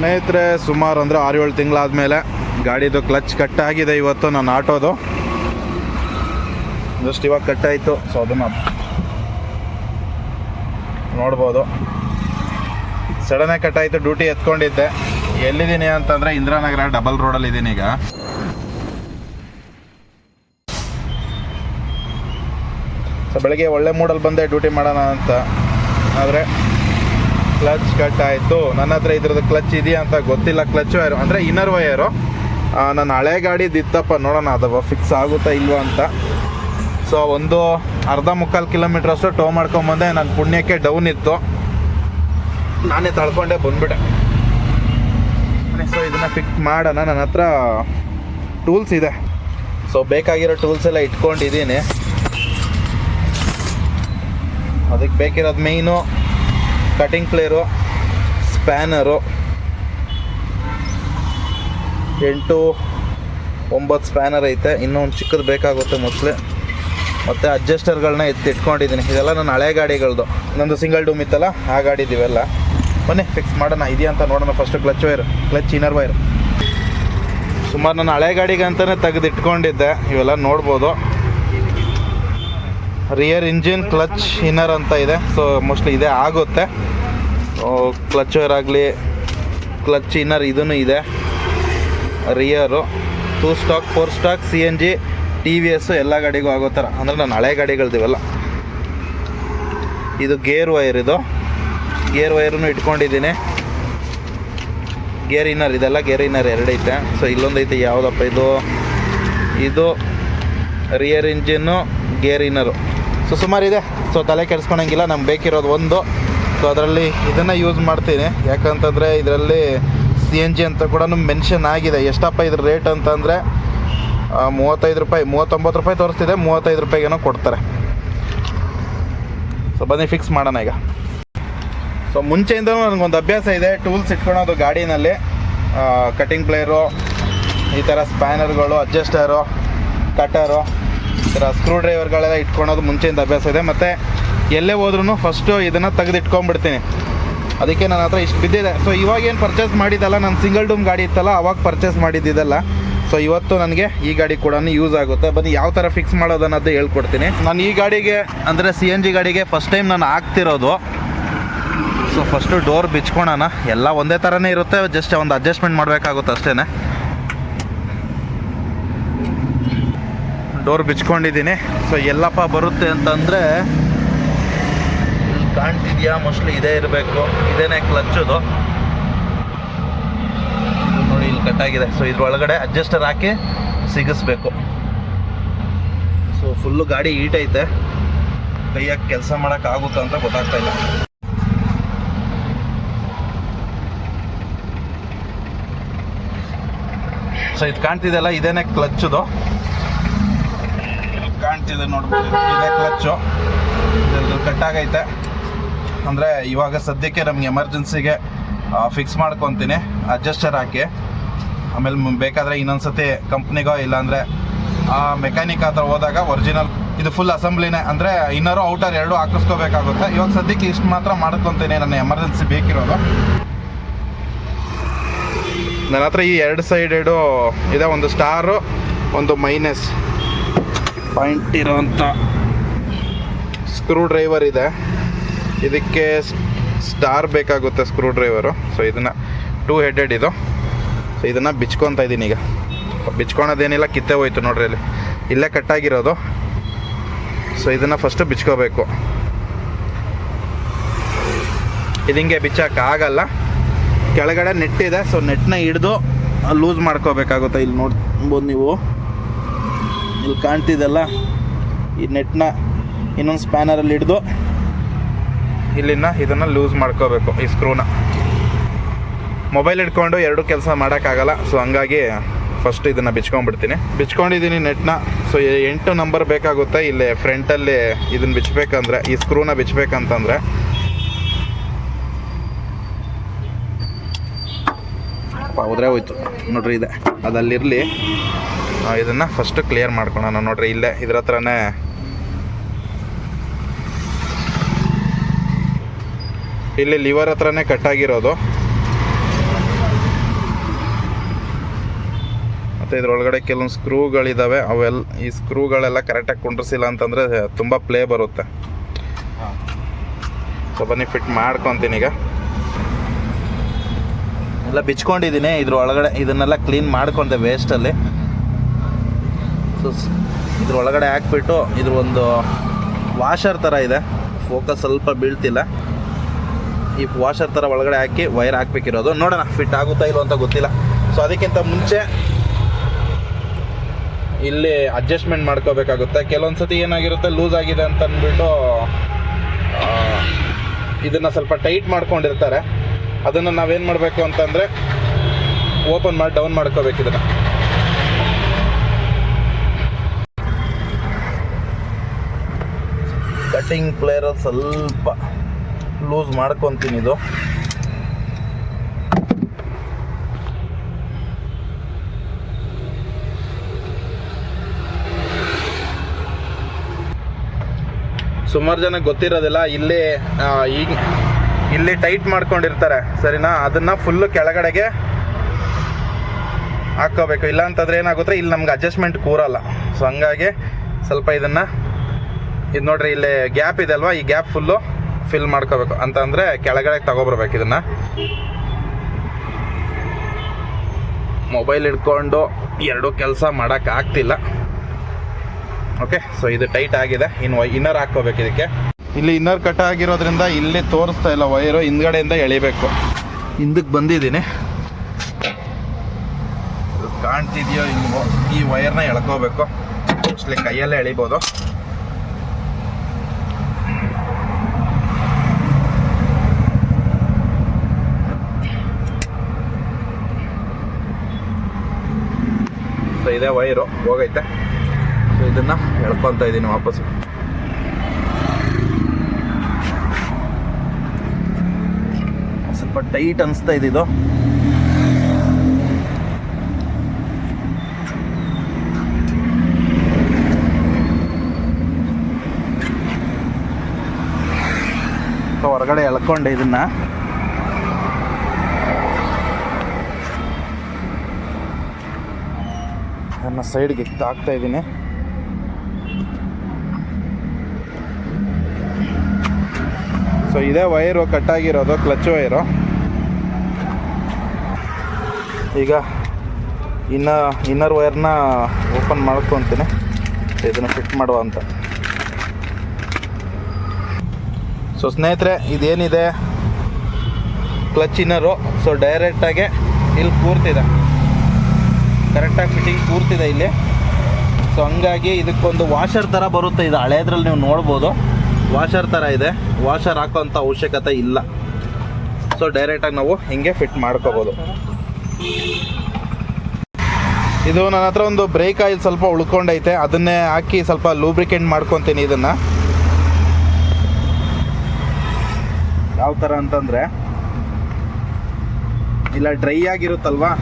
ಸ್ನೇಹಿತರೆ, ಸುಮಾರು ಅಂದರೆ ಆರು ಏಳು ತಿಂಗಳಾದಮೇಲೆ ಗಾಡಿದು ಕ್ಲಚ್ ಕಟ್ ಆಗಿದೆ ಇವತ್ತು ನಾನು ಆಟೋದು. ಜಸ್ಟ್ ಇವಾಗ ಕಟ್ಟಾಯಿತು, ಸೊ ಅದನ್ನು ನೋಡ್ಬೋದು. ಸಡನ್ನಾಗಿ ಕಟ್ಟಾಯಿತು, ಡ್ಯೂಟಿ ಎತ್ಕೊಂಡಿದ್ದೆ. ಎಲ್ಲಿದ್ದೀನಿ ಅಂತಂದರೆ ಇಂದಿರಾನಗರ ಡಬಲ್ ರೋಡಲ್ಲಿ ಇದ್ದೀನಿ ಈಗ. ಸೊ ಬೆಳಗ್ಗೆ ಒಳ್ಳೆ ಮೂಡಲ್ಲಿ ಬಂದೆ, ಡ್ಯೂಟಿ ಮಾಡೋಣ ಅಂತ. ಆದರೆ ಕ್ಲಚ್ ಕಟ್ ಆಯಿತು. ನನ್ನ ಹತ್ರ ಇದ್ರದ್ದು ಕ್ಲಚ್ ಇದೆಯಾ ಅಂತ ಗೊತ್ತಿಲ್ಲ. ಕ್ಲಚ್ ವೈರು ಅಂದರೆ ಇನ್ನರ್ ವೈರು ನನ್ನ ಹಳೆ ಗಾಡಿದು ಇತ್ತಪ್ಪ. ನೋಡೋಣ ಅದವ ಫಿಕ್ಸ್ ಆಗುತ್ತಾ ಇಲ್ವಾ ಅಂತ. ಸೊ ಒಂದು ಅರ್ಧ ಮುಕ್ಕಾಲು ಕಿಲೋಮೀಟ್ರ್ ಅಷ್ಟು ಟೋ ಮಾಡ್ಕೊಂಬಂದೆ ನನ್ನ ಪುಣ್ಯಕ್ಕೆ ಡೌನ್ ಇತ್ತು. ನಾನೇ ತಳ್ಕೊಂಡೆ, ಬಂದ್ಬಿಟ್ಟೆ. ಸೊ ಇದನ್ನು ಫಿಕ್ಸ್ ಮಾಡೋಣ. ನನ್ನ ಹತ್ರ ಟೂಲ್ಸ್ ಇದೆ. ಸೊ ಬೇಕಾಗಿರೋ ಟೂಲ್ಸ್ ಎಲ್ಲ ಇಟ್ಕೊಂಡಿದ್ದೀನಿ. ಅದಕ್ಕೆ ಬೇಕಿರೋದು ಮೇಯ್ನು ಕಟಿಂಗ್ ಪ್ಲೇರು ಸ್ಪ್ಯಾನರು ಎಂಟು ಒಂಬತ್ತು ಸ್ಪ್ಯಾನರ್ ಐತೆ. ಇನ್ನೂ ಒಂದು ಚಿಕ್ಕದು ಬೇಕಾಗುತ್ತೆ ಮೊದಲೇ. ಮತ್ತು ಅಡ್ಜಸ್ಟರ್ಗಳನ್ನ ಎತ್ತಿ ಇಟ್ಕೊಂಡಿದ್ದೀನಿ ಇದೆಲ್ಲ ನನ್ನ ಹಳೆ ಗಾಡಿಗಳದು. ನಂದು ಸಿಂಗಲ್ ಡೂಮ್ ಇತ್ತಲ್ಲ, ಆ ಗಾಡಿ ಇವೆಲ್ಲ ಬನ್ನಿ ಫಿಕ್ಸ್ ಮಾಡೋಣ. ಇದೆಯಾ ಅಂತ ನೋಡೋಣ first clutch wire clutch inner wire ಸುಮಾರು ನನ್ನ ಹಳೆ ಗಾಡಿಗೆ ಅಂತಲೇ ತೆಗೆದು ಇಟ್ಕೊಂಡಿದ್ದೆ. ಇವೆಲ್ಲ ನೋಡ್ಬೋದು. ರಿಯರ್ ಇಂಜಿನ್ ಕ್ಲಚ್ ಇನ್ನರ್ ಅಂತ ಇದೆ. ಸೊ ಮೋಸ್ಟ್ಲಿ ಇದೇ, ಆಗುತ್ತೆ. ಕ್ಲಚ್ ವೈರ್ ಆಗಲಿ ಕ್ಲಚ್ ಇನ್ನರ್ ಇದೂ ಇದೆ. Rear two stroke four stroke C N G T V S ಎಲ್ಲ ಗಾಡಿಗೂ ಆಗೋ ಥರ. ಅಂದರೆ ನಾನು ಹಳೆ ಗಾಡಿಗಳಿದ್ದೀವಲ್ಲ ಇದು ಗೇರ್ ವೈರ್ ಇದು. ಗೇರ್ ವೈರನ್ನು ಇಟ್ಕೊಂಡಿದ್ದೀನಿ. ಗೇರ್ ಇನ್ನರ್ ಇದೆಲ್ಲ ಗೇರ್ ಇನ್ನರ್ ಎರಡೈತೆ ಸೊ ಇಲ್ಲೊಂದೈತೆ ಯಾವುದಪ್ಪ ಇದು? ಇದು rear engine gear inner so ಸುಮಾರಿದೆ so ತಲೆ ಕೆಡಿಸ್ಕೊಳಂಗಿಲ್ಲ, ನಮ್ಗೆ ಬೇಕಿರೋದು ಒಂದು. ಸೊ ಅದರಲ್ಲಿ ಇದನ್ನು ಯೂಸ್ ಮಾಡ್ತೀನಿ. ಯಾಕಂತಂದರೆ ಇದರಲ್ಲಿ ಸಿ ಎನ್ ಜಿ ಅಂತ ಕೂಡ ಮೆನ್ಷನ್ ಆಗಿದೆ. ಎಷ್ಟಪ್ಪ ಇದ್ರ ರೇಟ್ ಅಂತಂದರೆ ಮೂವತ್ತೈದು ರೂಪಾಯಿ, ಮೂವತ್ತೊಂಬತ್ತು ರೂಪಾಯಿ ತೋರಿಸ್ತಿದೆ. ಮೂವತ್ತೈದು ರೂಪಾಯಿಗೇನೋ ಕೊಡ್ತಾರೆ. ಸೊ ಬನ್ನಿ ಫಿಕ್ಸ್ ಮಾಡೋಣ ಈಗ. ಸೊ ಮುಂಚೆಯಿಂದನೂ ನನಗೊಂದು ಅಭ್ಯಾಸ ಇದೆ. ಟೂಲ್ಸ್ ಇಟ್ಕೊಳೋದು ಗಾಡಿನಲ್ಲಿ. ಕಟಿಂಗ್ ಪ್ಲೇಯರು ಈ ಥರ ಸ್ಪ್ಯಾನರ್ಗಳು ಅಡ್ಜಸ್ಟರು ಕಟರು ಈ ಥರ ಸ್ಕ್ರೂ ಡ್ರೈವರ್ಗಳೆಲ್ಲ ಇಟ್ಕೊಳೋದು ಮುಂಚೆಯಿಂದ ಅಭ್ಯಾಸ ಇದೆ. ಮತ್ತು ಎಲ್ಲೇ ಹೋದ್ರೂ ಫಸ್ಟು ಇದನ್ನು ತೆಗೆದು ಇಟ್ಕೊಂಡ್ಬಿಡ್ತೀನಿ ಅದಕ್ಕೆ ನನ್ನ ಹತ್ರ ಇಷ್ಟು ಬಿದ್ದಿದೆ. ಸೊ ಇವಾಗ ಏನು ಪರ್ಚೇಸ್ ಮಾಡಿದ್ದಲ್ಲ, ನಾನು ಸಿಂಗಲ್ ಡೂಮ್ ಗಾಡಿ ಇತ್ತಲ್ಲ, ಅವಾಗ ಪರ್ಚೇಸ್ ಮಾಡಿದ್ದಿದ್ದಲ್ಲ. ಸೊ ಇವತ್ತು ನನಗೆ ಈ ಗಾಡಿ ಕೂಡ ಯೂಸ್ ಆಗುತ್ತೆ. ಬನ್ನಿ, ಯಾವ ಥರ ಫಿಕ್ಸ್ ಮಾಡೋದು ಅನ್ನೋದು ಹೇಳ್ಕೊಡ್ತೀನಿ. ನಾನು ಈ ಗಾಡಿಗೆ, ಅಂದರೆ ಸಿ ಎನ್ ಜಿ ಗಾಡಿಗೆ ಫಸ್ಟ್ ಟೈಮ್ ನಾನು ಆಗ್ತಿರೋದು. ಸೊ ಫಸ್ಟು ಡೋರ್ ಬಿಚ್ಕೊಳೋಣ. ಎಲ್ಲ ಒಂದೇ ಥರನೇ ಇರುತ್ತೆ ಜಸ್ಟ್ ಒಂದು ಅಡ್ಜಸ್ಟ್ಮೆಂಟ್ ಮಾಡಬೇಕಾಗುತ್ತೆ ಅಷ್ಟೇ ಡೋರ್ ಬಿಚ್ಕೊಂಡಿದ್ದೀನಿ. ಸೊ ಎಲ್ಲಪ್ಪ ಬರುತ್ತೆ ಅಂತಂದರೆ ಕಾಣ್ತಿದ್ಯಾ? ಮೋಸ್ಟ್ಲಿ ಇದೇ ಇರಬೇಕು. ಇದೇನೆ ಕ್ಲಚ್ಚದು. ನೋಡಿ, ಇಲ್ಲಿ ಕಟ್ಟಾಗಿದೆ ಸೊ ಇದ್ರೊಳಗಡೆ ಅಡ್ಜಸ್ಟರ್ ಹಾಕಿ ಸಿಗಿಸ್ಬೇಕು. ಸೊ ಫುಲ್ಲು ಗಾಡಿ ಈಟ್ ಐತೆ. ಕೈಯಾಗಿ ಕೆಲಸ ಮಾಡೋಕ್ಕಾಗುತ್ತಾ ಅಂತ ಗೊತ್ತಾಗ್ತಾ ಇಲ್ಲ. ಸೊ ಇದು ಕಾಣ್ತಿದೆಯಲ್ಲ? ಇದೇನೆ ಕ್ಲಚ್ಚದು? ಕಾಣ್ತಿದೆ ನೋಡ್ಬೋದು. ಇದೇ ಕ್ಲಚ್ಚು. ಕಟ್ಟಾಗೈತೆ ಅಂದರೆ ಇವಾಗ ಸದ್ಯಕ್ಕೆ ನಮಗೆ ಎಮರ್ಜೆನ್ಸಿಗೆ ಫಿಕ್ಸ್ ಮಾಡ್ಕೊತೀನಿ. ಅಡ್ಜಸ್ಟರ್ ಹಾಕಿ. ಆಮೇಲೆ ಬೇಕಾದರೆ ಇನ್ನೊಂದು ಸತಿ ಕಂಪ್ನಿಗೋ ಇಲ್ಲಾಂದರೆ, ಆ ಮೆಕ್ಯಾನಿಕ್ ಹತ್ರ ಹೋದಾಗ ಒರಿಜಿನಲ್ ಇದು ಫುಲ್ ಅಸೆಂಬ್ಲಿನೇ ಅಂದರೆ ಇನ್ನರು ಔಟರ್ ಎರಡು ಹಾಕಿಸ್ಕೋಬೇಕಾಗುತ್ತೆ. ಇವಾಗ ಸದ್ಯಕ್ಕೆ ಇಷ್ಟು ಮಾತ್ರ ಮಾಡ್ಕೊತೀನಿ ನನ್ನ ಎಮರ್ಜೆನ್ಸಿ ಬೇಕಿರೋದು. ನನ್ನ ಹತ್ರ ಈ ಎರಡು ಸೈಡೆಡು ಇದೆ. ಒಂದು ಸ್ಟಾರು ಒಂದು ಮೈನಸ್ ಪಾಯಿಂಟ್ ಇರೋವಂಥ ಸ್ಕ್ರೂ ಡ್ರೈವರ್ ಇದೆ. ಇದಕ್ಕೆ ಸ್ಟಾರ್ ಬೇಕಾಗುತ್ತೆ ಸ್ಕ್ರೂ ಡ್ರೈವರು ಸೊ ಇದನ್ನು ಟೂ ಹೆಡೆಡ್ ಇದು. ಸೊ ಇದನ್ನು ಬಿಚ್ಕೊತಾ ಇದ್ದೀನಿ ಈಗ. ಬಿಚ್ಕೊಳೋದೇನಿಲ್ಲ, ಕಿತ್ತೆ ಹೋಯ್ತು ನೋಡ್ರಿ ಇಲ್ಲಿ. ಇಲ್ಲೇ ಕಟ್ಟಾಗಿರೋದು. ಸೊ ಇದನ್ನು ಫಸ್ಟು ಬಿಚ್ಕೋಬೇಕು. ಇದು ಹಿಂಗೆ ಬಿಚ್ಚೋಕ್ಕಾಗಲ್ಲ ಕೆಳಗಡೆ ನೆಟ್ ಇದೆ ಸೊ ನೆಟ್ನ ಹಿಡ್ದು ಲೂಸ್ ಮಾಡ್ಕೋಬೇಕಾಗುತ್ತೆ. ಇಲ್ಲಿ ನೋಡ್ಬೋದು ನೀವು. ಇಲ್ಲಿ ಕಾಣ್ತಿದ್ದಲ್ಲ ಈ ನೆಟ್ನ ಇನ್ನೊಂದು ಸ್ಪ್ಯಾನರಲ್ಲಿ ಹಿಡ್ದು ಇಲ್ಲಿನ ಇದನ್ನು ಲೂಸ್ ಮಾಡ್ಕೋಬೇಕು, ಈ ಸ್ಕ್ರೂನ ಮೊಬೈಲ್ ಹಿಡ್ಕೊಂಡು ಎರಡು ಕೆಲಸ ಮಾಡೋಕ್ಕಾಗಲ್ಲ ಸೊ ಹಂಗಾಗಿ ಫಸ್ಟ್ ಇದನ್ನು ಬಿಚ್ಕೊಂಡ್ಬಿಡ್ತೀನಿ. ಬಿಚ್ಕೊಂಡಿದ್ದೀನಿ ನೆಟ್ನ ಸೊ ಎಂಟು ನಂಬರ್ ಬೇಕಾಗುತ್ತೆ. ಇಲ್ಲಿ ಫ್ರಂಟಲ್ಲಿ ಇದನ್ನು ಬಿಚ್ಚಬೇಕಂದ್ರೆ ಈ ಸ್ಕ್ರೂನ ಬಿಚ್ಚಬೇಕಂತಂದರೆ ಹೋದ್ರೆ ಹೋಯ್ತು. ನೋಡ್ರಿ ಇದೆ. ಅದಲ್ಲಿರಲಿ ಇದನ್ನು ಫಸ್ಟ್ ಕ್ಲಿಯರ್ ಮಾಡ್ಕೊಳೋಣ. ನೋಡ್ರಿ, ಇಲ್ಲೇ, ಇದ್ರ ಹತ್ರನೇ ಇಲ್ಲಿ ಲಿವರ್ ಹತ್ರನೇ ಕಟ್ಟಾಗಿರೋದು ಮತ್ತು ಇದ್ರೊಳಗಡೆ ಕೆಲವೊಂದು ಸ್ಕ್ರೂಗಳಿದ್ದಾವೆ ಅವೆಲ್ಲ ಈ ಸ್ಕ್ರೂಗಳೆಲ್ಲ ಕರೆಕ್ಟಾಗಿ ಕುಂಡ್ರಿಸಿಲ್ಲ ಅಂತಂದರೆ ತುಂಬ ಪ್ಲೇ ಬರುತ್ತೆ. ಸೊ ಬನ್ನಿ ಫಿಟ್ ಮಾಡ್ಕೊತೀನಿ ಈಗ. ಎಲ್ಲ ಬಿಚ್ಕೊಂಡಿದ್ದೀನಿ. ಇದ್ರ ಒಳಗಡೆ ಇದನ್ನೆಲ್ಲ ಕ್ಲೀನ್ ಮಾಡ್ಕೊಂಡೆ ವೇಸ್ಟಲ್ಲಿ ಸೊ ಇದ್ರ ಒಳಗಡೆ ಹಾಕ್ಬಿಟ್ಟು ಇದ್ರ ಒಂದು ವಾಷರ್ ಥರ ಇದೆ. ಫೋಕಸ್ ಸ್ವಲ್ಪ ಬೀಳ್ತಿಲ್ಲ. ಈ ವಾಷರ್ ಥರ ಒಳಗಡೆ ಹಾಕಿ ವೈರ್ ಹಾಕ್ಬೇಕಿರೋದು. ನೋಡೋಣ ಫಿಟ್ ಆಗುತ್ತಾ ಇಲ್ಲೋ ಅಂತ ಗೊತ್ತಿಲ್ಲ. ಸೊ ಅದಕ್ಕಿಂತ ಮುಂಚೆ ಇಲ್ಲಿ ಅಡ್ಜಸ್ಟ್ಮೆಂಟ್ ಮಾಡ್ಕೋಬೇಕಾಗುತ್ತೆ. ಕೆಲವೊಂದು ಸತಿ ಏನಾಗಿರುತ್ತೆ ಲೂಸ್ ಆಗಿದೆ ಅಂತ ಅಂದ್ಬಿಟ್ಟು ಇದನ್ನು ಸ್ವಲ್ಪ ಟೈಟ್ ಮಾಡ್ಕೊಂಡಿರ್ತಾರೆ. ಅದನ್ನು ನಾವೇನು ಮಾಡಬೇಕು ಅಂತಂದರೆ ಓಪನ್ ಮಾಡಿ ಡೌನ್ ಮಾಡ್ಕೋಬೇಕು ಇದನ್ನು. ಕಟಿಂಗ್ ಪ್ಲೇಯರ್ ಸ್ವಲ್ಪ. ಲೂಸ್ ಮಾಡ್ಕೊತೀನಿ ಇದು. ಸುಮಾರು ಜನ ಗೊತ್ತಿರೋದಿಲ್ಲ, ಇಲ್ಲಿ ಈಗ ಇಲ್ಲಿ ಟೈಟ್ ಮಾಡ್ಕೊಂಡಿರ್ತಾರೆ, ಸರಿನಾ? ಅದನ್ನ ಫುಲ್ಲು ಕೆಳಗಡೆಗೆ ಹಾಕೋಬೇಕು ಇಲ್ಲ ಅಂತಂದ್ರೆ ಏನಾಗುತ್ತೆ, ಇಲ್ಲಿ ನಮ್ಗೆ ಅಡ್ಜಸ್ಟ್ಮೆಂಟ್ ಕೂರಲ್ಲ. ಸೊ ಹಂಗಾಗಿ ಸ್ವಲ್ಪ ಇದನ್ನ ಇದು ನೋಡ್ರಿ, ಇಲ್ಲಿ ಗ್ಯಾಪ್ ಇದೆ ಅಲ್ವಾ? ಈ ಗ್ಯಾಪ್ ಫುಲ್ಲು ಫಿಲ್ ಮಾಡ್ಕೋಬೇಕು. ಅಂತ ಅಂದ್ರೆ ಕೆಳಗಡೆ ತಗೊಬರ್ಬೇಕು ಇದನ್ನ. ಮೊಬೈಲ್ ಹಿಡ್ಕೊಂಡು ಎರಡು ಕೆಲಸ ಮಾಡೋಕ್ಕಾಗ್ತಿಲ್ಲ ಓಕೆ ಸೊ ಇದು ಟೈಟ್ ಆಗಿದೆ. ಇನ್ನು ಇನ್ನರ್ ಹಾಕ್ಕೋಬೇಕು ಇದಕ್ಕೆ. ಇಲ್ಲಿ ಇನ್ನರ್ ಕಟ್ ಆಗಿರೋದ್ರಿಂದ ಇಲ್ಲಿ ತೋರಿಸ್ತಾ ಇಲ್ಲ ವೈರು ಹಿಂದ್ಗಡೆಯಿಂದ ಎಳಿಬೇಕು. ಹಿಂದಕ್ಕೆ ಬಂದಿದ್ದೀನಿ. ಕಾಣ್ತಿದೆಯೋ ಇಲ್ವೋ, ಈ ವೈರ್ನ ಎಳ್ಕೋಬೇಕು. ಮೋಸ್ಟ್ಲಿ ಕೈಯಲ್ಲೇ ಎಳಿಬೋದು. ಇದೇ ವೈರು ಹೋಗೈತೆ. ಸೊ ಇದನ್ನ ಎಳ್ಕೊತಾ ಇದ್ದೀನಿ ವಾಪಸ್ ಸ್ವಲ್ಪ ಟೈಟ್ ಅನಿಸ್ತಾ ಇದ್ದಿದ್ದು ಹೊರಗಡೆ ಎಳ್ಕೊಂಡೆ ಇದನ್ನ. ನನ್ನ ಸೈಡ್ಗೆ ಹಾಕ್ತಾ ಇದ್ದೀನಿ. ಸೊ ಇದೇ ವೈರು, ಕಟ್ಟಾಗಿರೋದು, ಕ್ಲಚ್ ವೈರು. ಈಗ ಇನ್ನ, ಇನ್ನರ್ ವೈರ್ನ ಓಪನ್ ಮಾಡ್ಕೊತೀನಿ. ಇದನ್ನು ಫಿಟ್ ಮಾಡುವ ಅಂತ. ಸೊ ಸ್ನೇಹಿತರೆ, ಇದೇನಿದೆ? ಕ್ಲಚ್ ಇನ್ನರು. ಸೊ ಡೈರೆಕ್ಟಾಗೆ ಇಲ್ಲಿ ಕೂರ್ತಿದೆ ಕರೆಕ್ಟಾಗಿ ಫಿಟ್ಟಿಂಗ್ ಕೂರ್ತಿದೆ ಇಲ್ಲಿ. ಸೊ ಹಂಗಾಗಿ ಇದಕ್ಕೊಂದು ವಾಷರ್ ಥರ ಬರುತ್ತೆ. ಇದು ಹಳೆಯದ್ರಲ್ಲಿ ನೀವು ನೋಡ್ಬೋದು. ವಾಷರ್ ಥರ ಇದೆ. ವಾಷರ್ ಹಾಕೋಂಥ ಅವಶ್ಯಕತೆ ಇಲ್ಲ. ಸೊ ಡೈರೆಕ್ಟಾಗಿ ನಾವು ಹಿಂಗೆ ಫಿಟ್ ಮಾಡ್ಕೋಬೋದು. ಇದು ನನ್ನ ಹತ್ರ ಒಂದು ಬ್ರೇಕ್ ಆಯಿಲ್ ಸ್ವಲ್ಪ ಉಳ್ಕೊಂಡೈತೆ. ಅದನ್ನೇ ಹಾಕಿ ಸ್ವಲ್ಪ ಲೂಬ್ರಿಕೆಂಟ್ ಮಾಡ್ಕೊತೀನಿ ಇದನ್ನು. ಯಾವ ಥರ ಅಂತಂದರೆ, ಇಲ್ಲ ಡ್ರೈ ಆಗಿರುತ್ತಲ್ವಾ?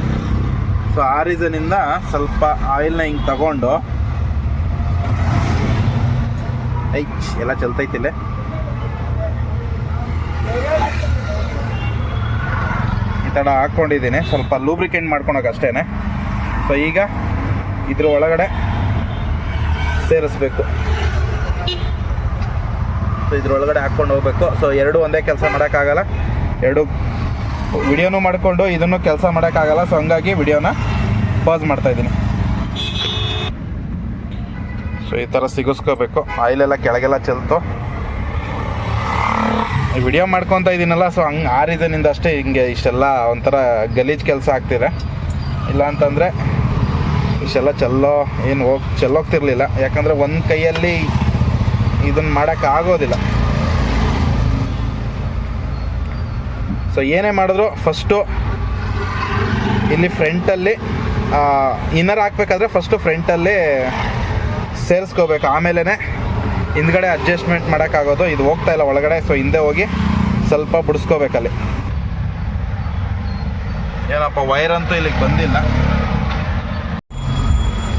ಸೊ ಆ ರೀಸನಿಂದ ಸ್ವಲ್ಪ ಆಯಿಲ್ನ ಹಿಂಗೆ ತಗೊಂಡು. ಐ ಎಲ್ಲ ಚಲ್ತೈತಿಲ್ಲ ಈ ಥರ ಹಾಕ್ಕೊಂಡಿದ್ದೀನಿ. ಸ್ವಲ್ಪ ಲೂಬ್ರಿಕೆಂಟ್ ಮಾಡ್ಕೊಳಕ್ಕೆ ಅಷ್ಟೇ ಸೊ ಈಗ ಇದ್ರ ಒಳಗಡೆ ಸೇರಿಸ್ಬೇಕು. ಸೊ ಇದ್ರ ಒಳಗಡೆ ಹಾಕ್ಕೊಂಡು ಹೋಗ್ಬೇಕು. ಸೊ ಎರಡು ಒಂದೇ ಕೆಲಸ ಮಾಡೋಕ್ಕಾಗಲ್ಲ. ಎರಡು ವಿಡಿಯೋನು ಮಾಡಿಕೊಂಡು ಇದನ್ನು ಕೆಲಸ ಮಾಡೋಕ್ಕಾಗಲ್ಲ ಸೊ ಹಂಗಾಗಿ ವಿಡಿಯೋನ ಪಾಸ್ ಮಾಡ್ತಾ ಇದ್ದೀನಿ. ಸೊ ಈ ಥರ ಸಿಗಿಸ್ಕೋಬೇಕು. ಆಯಿಲೆಲ್ಲ ಕೆಳಗೆಲ್ಲ ಚೆಲ್ತು. ವಿಡಿಯೋ ಮಾಡ್ಕೊತಾ ಇದ್ದೀನಲ್ಲ ಸೊ ಹಂಗೆ ಆ ರೀಸನಿಂದ ಅಷ್ಟೇ ಹಿಂಗೆ ಇಷ್ಟೆಲ್ಲ ಒಂಥರ ಗಲೀಜ್ ಕೆಲಸ ಆಗ್ತಿದೆ. ಇಲ್ಲ ಅಂತಂದರೆ ಇಷ್ಟೆಲ್ಲ ಚೆಲ್ಲೋ, ಏನು ಹೋಗಿ, ಚೆಲ್ಲೋಗ್ತಿರ್ಲಿಲ್ಲ. ಯಾಕಂದರೆ ಒಂದು ಕೈಯಲ್ಲಿ ಇದನ್ನು ಮಾಡೋಕ್ಕಾಗೋದಿಲ್ಲ ಸೊ ಏನೇ ಮಾಡಿದ್ರು ಫಸ್ಟು ಇಲ್ಲಿ ಫ್ರಂಟಲ್ಲಿ ಇನ್ನರ್ ಹಾಕ್ಬೇಕಾದ್ರೆ ಫಸ್ಟು ಫ್ರಂಟಲ್ಲಿ ಸೇರಿಸ್ಕೋಬೇಕು. ಆಮೇಲೆ ಹಿಂದ್ಗಡೆ ಅಡ್ಜಸ್ಟ್ಮೆಂಟ್ ಮಾಡೋಕ್ಕಾಗೋದು. ಇದು ಹೋಗ್ತಾ ಇಲ್ಲ ಒಳಗಡೆ ಸೊ ಹಿಂದೆ ಹೋಗಿ ಸ್ವಲ್ಪ ಬಿಡಿಸ್ಕೋಬೇಕಲ್ಲಿ ಏನಪ್ಪ ವೈರ್ ಅಂತೂ ಇಲ್ಲಿಗೆ ಬಂದಿಲ್ಲ.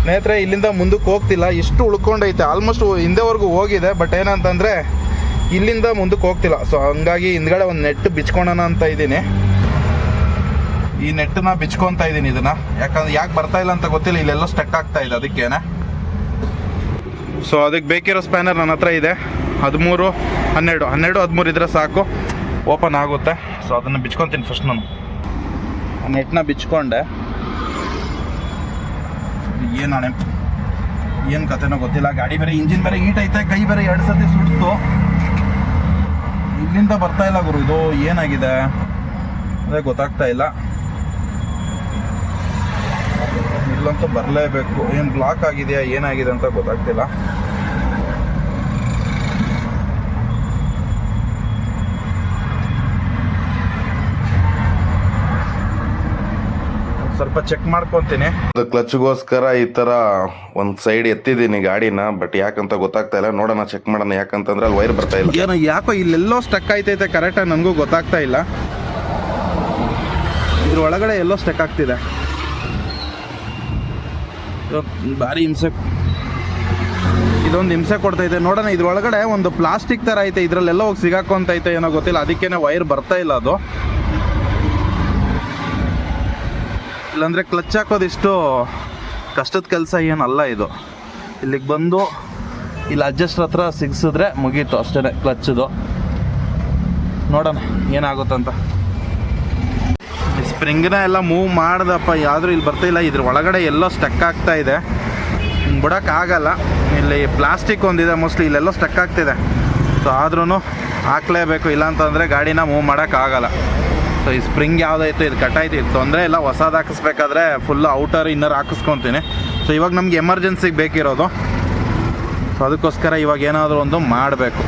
ಸ್ನೇಹಿತರೆ, ಇಲ್ಲಿಂದ ಮುಂದಕ್ಕೆ ಹೋಗ್ತಿಲ್ಲ. ಇಷ್ಟು ಉಳ್ಕೊಂಡೈತೆ. ಆಲ್ಮೋಸ್ಟ್ ಹಿಂದೆವರೆಗೂ ಹೋಗಿದೆ ಬಟ್ ಏನಂತಂದರೆ ಇಲ್ಲಿಂದ ಮುಂದಕ್ಕೆ ಹೋಗ್ತಿಲ್ಲ. ಸೊ ಹಂಗಾಗಿ ಹಿಂದ್ಗಡೆ ಒಂದು ನೆಟ್ ಬಿಚ್ಕೊಳೋಣ ಅಂತ ಇದ್ದೀನಿ. ಈ ನೆಟ್ಟನ್ನ ಬಿಚ್ಕೊಂತ ಇದ್ದೀನಿ ಇದನ್ನ. ಯಾಕಂದ್ರೆ ಯಾಕೆ ಬರ್ತಾ ಇಲ್ಲ ಅಂತ ಗೊತ್ತಿಲ್ಲ, ಇಲ್ಲೆಲ್ಲ ಸ್ಟಕ್ ಆಗ್ತಾ ಇದೆ ಅದಕ್ಕೇನೆ. ಸೊ ಅದಕ್ಕೆ ಬೇಕಿರೋ ಸ್ಪ್ಯಾನರ್ ನನ್ನ ಹತ್ರ ಇದೆ. ಹದಿಮೂರು, ಹನ್ನೆರಡು. ಹನ್ನೆರಡು, ಹದಿಮೂರು ಇದ್ರೆ ಸಾಕು. ಓಪನ್ ಆಗುತ್ತೆ. ಸೊ ಅದನ್ನು ಬಿಚ್ಕೊತೀನಿ ಫಸ್ಟ್ ನಾನು. ಆ ನೆಟ್ನ ಬಿಚ್ಕೊಂಡೆ. ಏನು ಏನು ಕತೆನೋ ಗೊತ್ತಿಲ್ಲ. ಗಾಡಿ ಬೇರೆ ಇಂಜಿನ್ ಬೇರೆ ಹೀಟ್ ಐತೆ, ಕೈ ಬೇರೆ ಎರಡು ಸತಿ ಸುಡ್ತು. ಇಲ್ಲಿಂದ ಬರ್ತಾ ಇಲ್ಲ ಗುರು, ಇದು ಏನಾಗಿದೆ? ಅದೇ ಗೊತ್ತಾಗ್ತಾ ಇಲ್ಲ. ಇಲ್ಲಂತೂ ಬರಲೇಬೇಕು. ಏನು ಬ್ಲಾಕ್ ಆಗಿದೆಯಾ, ಏನಾಗಿದೆ ಅಂತ ಗೊತ್ತಾಗ್ತಿಲ್ಲ. ಸ್ವಲ್ಪ ಚೆಕ್ ಮಾಡ್ಕೊತೀನಿ. ಕ್ಲಚ್ಗೋಸ್ಕರ ಈ ತರ ಒಂದ್ ಸೈಡ್ ಎತ್ತಿದ್ದೀನಿ ಗಾಡಿನ ಬಟ್ ಯಾಕಂತ ಗೊತ್ತಾಗ್ತಾ ಇಲ್ಲ. ನೋಡೋಣ ಚೆಕ್ ಮಾಡೋಣ ಯಾಕಂತಂದ್ರೆ ಅಲ್ಲಿ ವೈರ್ ಬರ್ತಾ ಇಲ್ಲ. ಏನೋ ಯಾಕೋ ಇಲ್ಲೆಲ್ಲೋ ಸ್ಟಕ್ ಆಯ್ತೈತೆ ಕರೆಕ್ಟಾಗಿ ನನಗೂ ಗೊತ್ತಾಗ್ತಾ ಇಲ್ಲ. ಇದ್ರ ಒಳಗಡೆ ಎಲ್ಲೋ ಸ್ಟಕ್ ಆಗ್ತಿದೆ. ಇದು ಭಾರಿ ಹಿಂಸೆ. ಇದೊಂದು ಹಿಂಸೆ ಕೊಡ್ತೈತೆ. ನೋಡೋಣ ಇದ್ರೊಳಗಡೆ ಒಂದು ಪ್ಲಾಸ್ಟಿಕ್ ಥರ ಐತೆ. ಇದರಲ್ಲೆಲ್ಲ ಹೋಗಿ ಸಿಗಾಕೊಂತೈತೆ ಏನೋ ಗೊತ್ತಿಲ್ಲ. ಅದಕ್ಕೇನೆ ವೈರ್ ಬರ್ತಾ ಇಲ್ಲ ಅದು. ಇಲ್ಲಾಂದರೆ ಕ್ಲಚ್ ಹಾಕೋದಿಷ್ಟು ಕಷ್ಟದ ಕೆಲಸ ಏನಲ್ಲ ಇದು. ಇಲ್ಲಿಗೆ ಬಂದು ಇಲ್ಲಿ ಅಡ್ಜಸ್ಟ್ ಹತ್ರ ಸಿಗ್ಸಿದ್ರೆ ಮುಗೀತು ಅಷ್ಟೇ ಕ್ಲಚ್ದು ನೋಡೋಣ ಏನಾಗುತ್ತಂತ. ಸ್ಪ್ರಿಂಗ್ನ ಎಲ್ಲ ಮೂವ್ ಮಾಡ್ದಪ್ಪ ಯಾವ್ದು ಇಲ್ಲಿ ಬರ್ತಿಲ್ಲ ಇದ್ರ ಒಳಗಡೆ ಎಲ್ಲೋ ಸ್ಟಕ್ ಆಗ್ತಾ ಇದೆ. ಬಿಡೋಕ್ಕಾಗಲ್ಲ ಇಲ್ಲಿ ಪ್ಲಾಸ್ಟಿಕ್ ಒಂದಿದೆ ಮೋಸ್ಟ್ಲಿ ಇಲ್ಲೆಲ್ಲೋ ಸ್ಟಕ್ ಆಗ್ತಿದೆ. ಸೊ ಆದ್ರೂ ಹಾಕ್ಲೇಬೇಕು. ಇಲ್ಲಾಂತಂದರೆ ಗಾಡಿನ ಮೂವ್ ಮಾಡೋಕ್ಕಾಗಲ್ಲ ಸೊ ಈ ಸ್ಪ್ರಿಂಗ್ ಯಾವುದೈತೆ ಇದು ಕಟ್ಟಾಯ್ತು ಇದು ತೊಂದರೆ ಇಲ್ಲ. ಹೊಸದು ಹಾಕಿಸ್ಬೇಕಾದ್ರೆ ಫುಲ್ ಔಟರ್ ಇನ್ನರ್ ಹಾಕಿಸ್ಕೊತೀನಿ. ಸೊ ಇವಾಗ ನಮ್ಗೆ ಎಮರ್ಜೆನ್ಸಿಗೆ ಬೇಕಿರೋದು. ಸೊ ಅದಕ್ಕೋಸ್ಕರ ಇವಾಗ ಏನಾದರೂ ಒಂದು ಮಾಡಬೇಕು.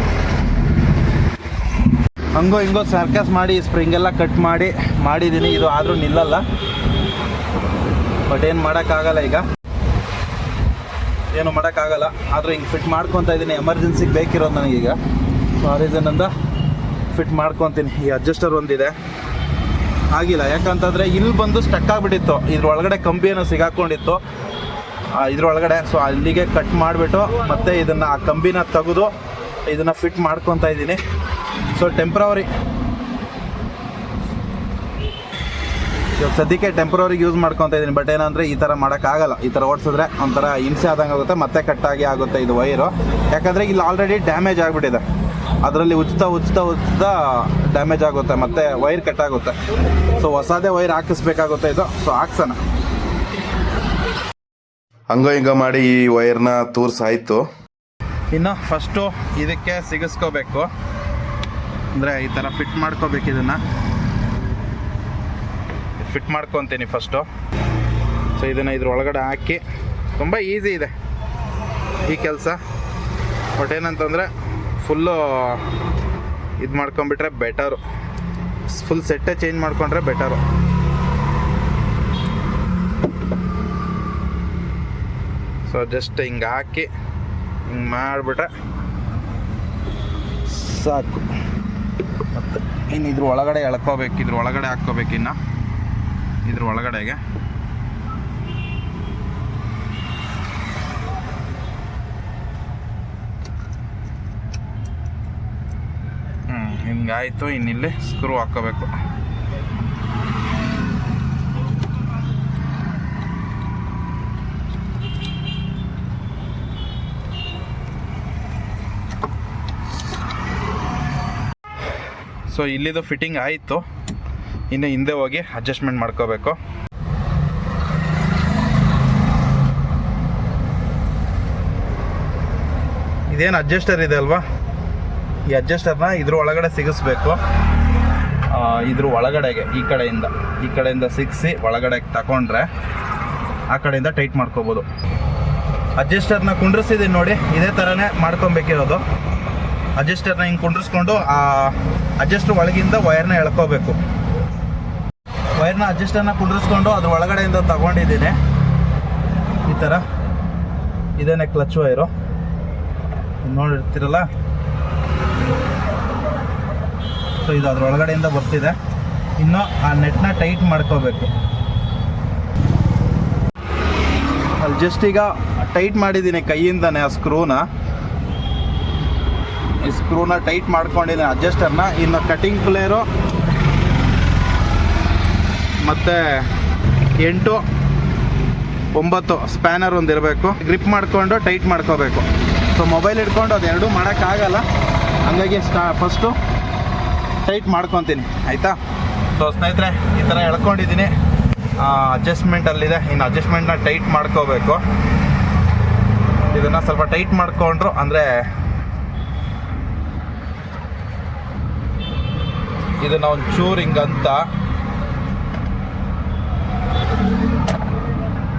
ಹಂಗೋ ಹಿಂಗೋ ಸರ್ಕಸ್ ಮಾಡಿ ಸ್ಪ್ರಿಂಗ್ ಎಲ್ಲ ಕಟ್ ಮಾಡಿ ಮಾಡಿದ್ದೀನಿ ಇದು ಆದರೂ ನಿಲ್ಲಲ್ಲ. ಬಟ್ ಏನು ಮಾಡೋಕ್ಕಾಗಲ್ಲ ಈಗ. ಏನು ಮಾಡೋಕ್ಕಾಗಲ್ಲ. ಆದರೂ ಹಿಂಗೆ ಫಿಟ್ ಮಾಡ್ಕೊತಾ ಇದ್ದೀನಿ ಎಮರ್ಜೆನ್ಸಿಗೆ ಬೇಕಿರೋದು ನನಗೀಗ. ಸೊ ಆ ರೀಸನಿಂದ ಫಿಟ್ ಮಾಡ್ಕೊತೀನಿ. ಈ ಅಡ್ಜಸ್ಟರ್ ಒಂದಿದೆ. ಆಗಿಲ್ಲ. ಯಾಕಂತಂದರೆ ಇಲ್ಲಿ ಬಂದು ಸ್ಟಕ್ ಆಗಿಬಿಟ್ಟಿತ್ತು. ಇದ್ರೊಳಗಡೆ ಏನೋ ಸಿಗಾಕೊಂಡಿತ್ತು. ಇದ್ರ ಇದ್ರೊಳಗಡೆ ಸೊ ಅಲ್ಲಿಗೆ ಕಟ್ ಮಾಡಿಬಿಟ್ಟು ಮತ್ತೆ ಇದನ್ನು ಆ ಕಂಬಿನ ತೆಗೆದು ಇದನ್ನು ಫಿಟ್ ಮಾಡ್ಕೊತಾ ಇದ್ದೀನಿ. ಸೊ ಟೆಂಪ್ರವರಿ ಇವಾಗ ಸದ್ಯಕ್ಕೆ ಟೆಂಪ್ರವರಿ ಯೂಸ್ ಮಾಡ್ಕೊತ ಇದ್ದೀನಿ. ಬಟ್ ಏನಂದರೆ ಈ ಥರ ಮಾಡೋಕ್ಕಾಗಲ್ಲ ಈ ಥರ ಓಡಿಸಿದ್ರೆ ಒಂಥರ ಹಿಂಸೆ ಆದಂಗೆ ಆಗುತ್ತೆ, ಮತ್ತೆ ಕಟ್ಟಾಗಿ ಆಗುತ್ತೆ ಇದು ವೈರು ಯಾಕಂದರೆ ಇಲ್ಲಿ ಆಲ್ರೆಡಿ ಡ್ಯಾಮೇಜ್ ಆಗಿಬಿಟ್ಟಿದೆ. ಅದರಲ್ಲಿ ಉಚಿತ ಉಚಿತ ಉಚಿತ ಡ್ಯಾಮೇಜ್ ಆಗುತ್ತೆ ಮತ್ತೆ ವೈರ್ ಕಟ್ಟಾಗುತ್ತೆ ಸೊ ಹೊಸದೇ ವೈರ್ ಹಾಕಿಸ್ಬೇಕಾಗುತ್ತೆ ಇದು. ಸೊ ಹಾಕ್ಸೋಣ. ಹಂಗೋ ಹಿಂಗೋ ಮಾಡಿ ಈ ವೈರ್ನ ತೋರಿಸಾಯಿತು. ಇನ್ನು ಫಸ್ಟು ಇದಕ್ಕೆ ಸಿಗಿಸ್ಕೋಬೇಕು. ಅಂದರೆ ಈ ಥರ ಫಿಟ್ ಮಾಡ್ಕೋಬೇಕು ಇದನ್ನು. ಫಿಟ್ ಮಾಡ್ಕೊತೀನಿ ಫಸ್ಟು ಸೊ ಇದನ್ನು ಇದ್ರ ಒಳಗಡೆ ಹಾಕಿ. ತುಂಬ ಈಸಿ ಇದೆ ಈ ಕೆಲಸ. ಬಟ್ ಏನಂತಂದರೆ ಫುಲ್ಲು ಇದು ಮಾಡ್ಕೊಂಬಿಟ್ರೆ ಬೆಟರು ಫುಲ್ ಸೆಟ್ಟೇ ಚೇಂಜ್ ಮಾಡಿಕೊಂಡ್ರೆ ಬೆಟರು ಸೊ ಜಸ್ಟ್ ಹಿಂಗೆ ಹಾಕಿ, ಹಿಂಗೆ ಮಾಡಿಬಿಟ್ರೆ ಸಾಕು. ಮತ್ತು ಇನ್ನು ಇದ್ರ ಒಳಗಡೆ ಎಳ್ಕೋಬೇಕು, ಇದ್ರ ಒಳಗಡೆ ಹಾಕ್ಕೋಬೇಕು ಇನ್ನು. ಇದ್ರ ಒಳಗಡೆಗೆ. ಹಿಂಗಾಯಿತು, ಇನ್ನಿಲ್ಲಿ ಸ್ಕ್ರೂ ಹಾಕೋಬೇಕು ಸೊ ಇಲ್ಲಿದು ಫಿಟ್ಟಿಂಗ್ ಆಯಿತು. ಇನ್ನು ಹಿಂದೆ ಹೋಗಿ ಅಡ್ಜಸ್ಟ್ಮೆಂಟ್ ಮಾಡ್ಕೋಬೇಕು. ಇದೇನು ಅಡ್ಜಸ್ಟರ್ ಇದೆ ಅಲ್ವಾ? ಈ ಅಡ್ಜಸ್ಟರ್ನ ಇದ್ರ ಒಳಗಡೆ ಸಿಗಿಸ್ಬೇಕು. ಇದ್ರ ಒಳಗಡೆಗೆ, ಈ ಕಡೆಯಿಂದ ಈ ಕಡೆಯಿಂದ ಸಿಗಿಸಿ ಒಳಗಡೆ ತಗೊಂಡ್ರೆ ಆ ಕಡೆಯಿಂದ ಟೈಟ್ ಮಾಡ್ಕೋಬೋದು. ಅಡ್ಜಸ್ಟರ್ನ ಕುಂಡ್ರಿಸಿದ್ದೀನಿ ನೋಡಿ, ಇದೇ ಥರನೇ ಮಾಡ್ಕೊಬೇಕಿರೋದು. ಅಡ್ಜಸ್ಟರ್ನ ಹಿಂಗೆ ಕುಂಡ್ರಿಸ್ಕೊಂಡು, ಆ ಅಡ್ಜಸ್ಟರ್ ಒಳಗಿಂದ ವೈರ್ನ ಎಳ್ಕೋಬೇಕು. ವೈರ್ನ ಅಡ್ಜಸ್ಟರ್ನ ಕುಂಡ್ರಿಸ್ಕೊಂಡು ಅದ್ರ ಒಳಗಡೆಯಿಂದ ತಗೊಂಡಿದ್ದೀನಿ ಈ ಥರ ಇದೇನೆ ಕ್ಲಚ್ ವೈರು ನೋಡಿರ್ತೀರಲ್ಲ? ಸೊ ಇದು ಅದ್ರ ಒಳಗಡೆಯಿಂದ ಬರ್ತಿದೆ. ಇನ್ನು ಆ ನೆಟ್ನ ಟೈಟ್ ಮಾಡ್ಕೋಬೇಕು. ಅಲ್ಲಿ ಜಸ್ಟ್ ಈಗ ಟೈಟ್ ಮಾಡಿದ್ದೀನಿ ಕೈಯಿಂದನೇ ಆ ಸ್ಕ್ರೂನ ಈ ಸ್ಕ್ರೂನ ಟೈಟ್ ಮಾಡ್ಕೊಂಡಿದ್ದೀನಿ ಅಡ್ಜಸ್ಟರ್ನ ಇನ್ನು ಕಟಿಂಗ್ ಪ್ಲೇರು ಮತ್ತು ಎಂಟು, ಒಂಬತ್ತು ಸ್ಪ್ಯಾನರ್ ಒಂದು ಇರಬೇಕು. ಗ್ರಿಪ್ ಮಾಡಿಕೊಂಡು ಟೈಟ್ ಮಾಡ್ಕೋಬೇಕು. ಸೊ ಮೊಬೈಲ್ ಇಟ್ಕೊಂಡು ಅದೆರಡೂ ಮಾಡೋಕ್ಕಾಗಲ್ಲ. ಹಂಗಾಗಿ ಸ್ಟಾ ಫಸ್ಟು ಟೈಟ್ ಮಾಡ್ಕೊತೀನಿ, ಆಯಿತಾ? ಸೊ ಸ್ನೇಹಿತರೆ, ಈ ಥರ ಎಳ್ಕೊಂಡಿದ್ದೀನಿ. ಅಡ್ಜಸ್ಟ್ಮೆಂಟ್ ಅಲ್ಲಿದೆ. ಇನ್ನು ಅಡ್ಜಸ್ಟ್ಮೆಂಟ್ನ ಟೈಟ್ ಮಾಡ್ಕೋಬೇಕು. ಇದನ್ನು ಸ್ವಲ್ಪ ಟೈಟ್ ಮಾಡಿಕೊಂಡ್ರು, ಅಂದರೆ ಇದನ್ನ ಒಂಚೂರು ಹಿಂಗಂತ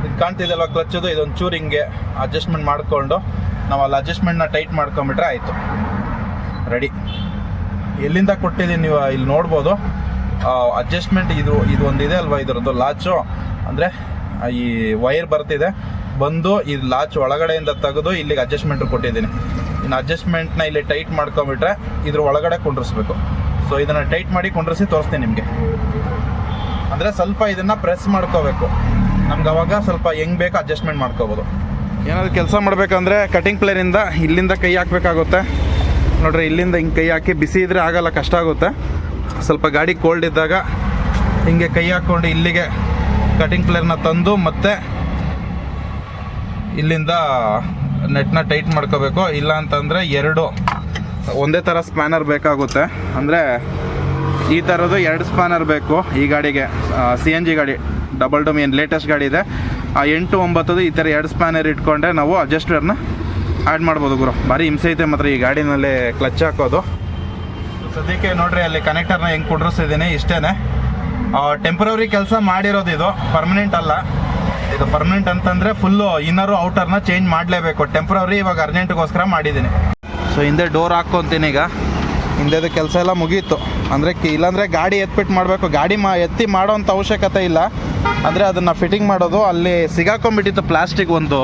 ಇದು ಕಾಣ್ತಿದೆಲ್ಲ ಕ್ಲಚ್ಚದು? ಇದೊಂದು ಹಿಂಗೆ ಅಡ್ಜಸ್ಟ್ಮೆಂಟ್ ಮಾಡಿಕೊಂಡು ನಾವು ಅಲ್ಲಿ ಅಡ್ಜಸ್ಟ್ಮೆಂಟ್ನ ಟೈಟ್ ಮಾಡ್ಕೊಂಬಿಟ್ರೆ ಆಯಿತು. ರೆಡಿ ಎಲ್ಲಿಂದ ಕೊಟ್ಟಿದ್ದೀನಿ ನೀವು ಇಲ್ಲಿ ನೋಡ್ಬೋದು. ಅಡ್ಜಸ್ಟ್ಮೆಂಟ್ ಇದು ಇದು ಒಂದಿದೆ ಅಲ್ವಾ ಇದರದ್ದು? ಲಾಚು ಅಂದರೆ ಈ ವೈರ್ ಬರ್ತಿದೆ. ಬಂದು ಇದು ಲಾಚ್ ಒಳಗಡೆಯಿಂದ ತೆಗೆದು ಇಲ್ಲಿಗೆ ಅಡ್ಜಸ್ಟ್ಮೆಂಟ್ ಕೊಟ್ಟಿದ್ದೀನಿ. ಇನ್ನು ಅಡ್ಜಸ್ಟ್ಮೆಂಟ್ನ ಇಲ್ಲಿ ಟೈಟ್ ಮಾಡ್ಕೊಂಬಿಟ್ರೆ ಇದ್ರ ಒಳಗಡೆ ಕುಂಡ್ರಿಸ್ಬೇಕು. ಸೊ ಇದನ್ನು ಟೈಟ್ ಮಾಡಿ ಕುಂಡ್ರಿಸಿ ತೋರಿಸ್ತೀನಿ ನಿಮಗೆ. ಅಂದರೆ ಸ್ವಲ್ಪ ಇದನ್ನು ಪ್ರೆಸ್ ಮಾಡ್ಕೋಬೇಕು. ನಮ್ಗೆ ಅವಾಗ ಸ್ವಲ್ಪ ಹೆಂಗೆ ಬೇಕು ಅಡ್ಜಸ್ಟ್ಮೆಂಟ್ ಮಾಡ್ಕೋಬೋದು. ಏನಾದರೂ ಕೆಲಸ ಮಾಡಬೇಕಂದ್ರೆ ಕಟಿಂಗ್ ಪ್ಲೇರಿಂದ ಇಲ್ಲಿಂದ ಕೈ ಹಾಕಬೇಕಾಗುತ್ತೆ. ನೋಡ್ರಿ, ಇಲ್ಲಿಂದ ಹಿಂಗೆ ಕೈ ಹಾಕಿ ಬಿಸಿ ಇದ್ರೆ ಆಗಲ್ಲ, ಕಷ್ಟ ಆಗುತ್ತೆ. ಸ್ವಲ್ಪ ಗಾಡಿ ಕೋಲ್ಡ್ ಇದ್ದಾಗ ಹಿಂಗೆ ಕೈ ಹಾಕ್ಕೊಂಡು ಇಲ್ಲಿಗೆ ಕಟಿಂಗ್ ಪ್ಲೇರ್ನ ತಂದು ಮತ್ತೆ ಇಲ್ಲಿಂದ ನೆಟ್ನ ಟೈಟ್ ಮಾಡ್ಕೋಬೇಕು. ಇಲ್ಲ ಅಂತಂದರೆ ಎರಡು, ಒಂದೇ ಥರ ಸ್ಪ್ಯಾನರ್ ಬೇಕಾಗುತ್ತೆ. ಅಂದರೆ ಈ ಥರದ್ದು ಎರಡು ಸ್ಪ್ಯಾನರ್ ಬೇಕು ಈ ಗಾಡಿಗೆ. ಸಿ ಎನ್ ಜಿ ಗಾಡಿ ಡಬಲ್ ಡಮ್ ಏನು ಲೇಟೆಸ್ಟ್ ಗಾಡಿ ಇದೆ. ಆ, ಎಂಟು ಒಂಬತ್ತದು ಈ ಥರ ಎರಡು ಸ್ಪ್ಯಾನರ್ ಇಟ್ಕೊಂಡೆ ನಾವು ಅಡ್ಜಸ್ಟರ್ನ ಆ್ಯಡ್ ಮಾಡ್ಬೋದು ಗುರು. ಭಾರಿ ಹಿಂಸೆ ಐತೆ ಮಾತ್ರ ಈ ಗಾಡಿನಲ್ಲಿ ಕ್ಲಚ್ ಹಾಕೋದು. ಸದ್ಯಕ್ಕೆ ನೋಡ್ರಿ ಅಲ್ಲಿ ಕನೆಕ್ಟರ್ನ ಹೆಂಗೆ ಕುಂಡ್ರಿಸಿದ್ದೀನಿ ಇಷ್ಟೇ ಟೆಂಪ್ರವರಿ ಕೆಲಸ ಮಾಡಿರೋದು ಇದು ಪರ್ಮನೆಂಟ್ ಅಲ್ಲ. ಇದು ಪರ್ಮನೆಂಟ್ ಅಂತಂದರೆ ಫುಲ್ಲು ಇನ್ನರು ಔಟರ್ನ ಚೇಂಜ್ ಮಾಡಲೇಬೇಕು. ಟೆಂಪ್ರವರಿ ಇವಾಗ ಅರ್ಜೆಂಟ್ಗೋಸ್ಕರ ಮಾಡಿದ್ದೀನಿ. ಸೊ ಹಿಂದೆ ಡೋರ್ ಹಾಕ್ಕೊತೀನಿ ಈಗ. ಹಿಂದೆದು ಕೆಲಸ ಎಲ್ಲ ಮುಗೀತು. ಅಂದರೆ ಇಲ್ಲಾಂದರೆ ಗಾಡಿ ಎತ್ಬಿಟ್ಟು ಮಾಡಬೇಕು. ಗಾಡಿ ಮಾ ಎತ್ತಿ ಮಾಡೋವಂಥ ಅವಶ್ಯಕತೆ ಇಲ್ಲ. ಅಂದರೆ ಅದನ್ನು ಫಿಟ್ಟಿಂಗ್ ಮಾಡೋದು ಅಲ್ಲಿ ಸಿಗಾಕೊಂಬಿಟ್ಟಿತ್ತು ಪ್ಲಾಸ್ಟಿಕ್ ಒಂದು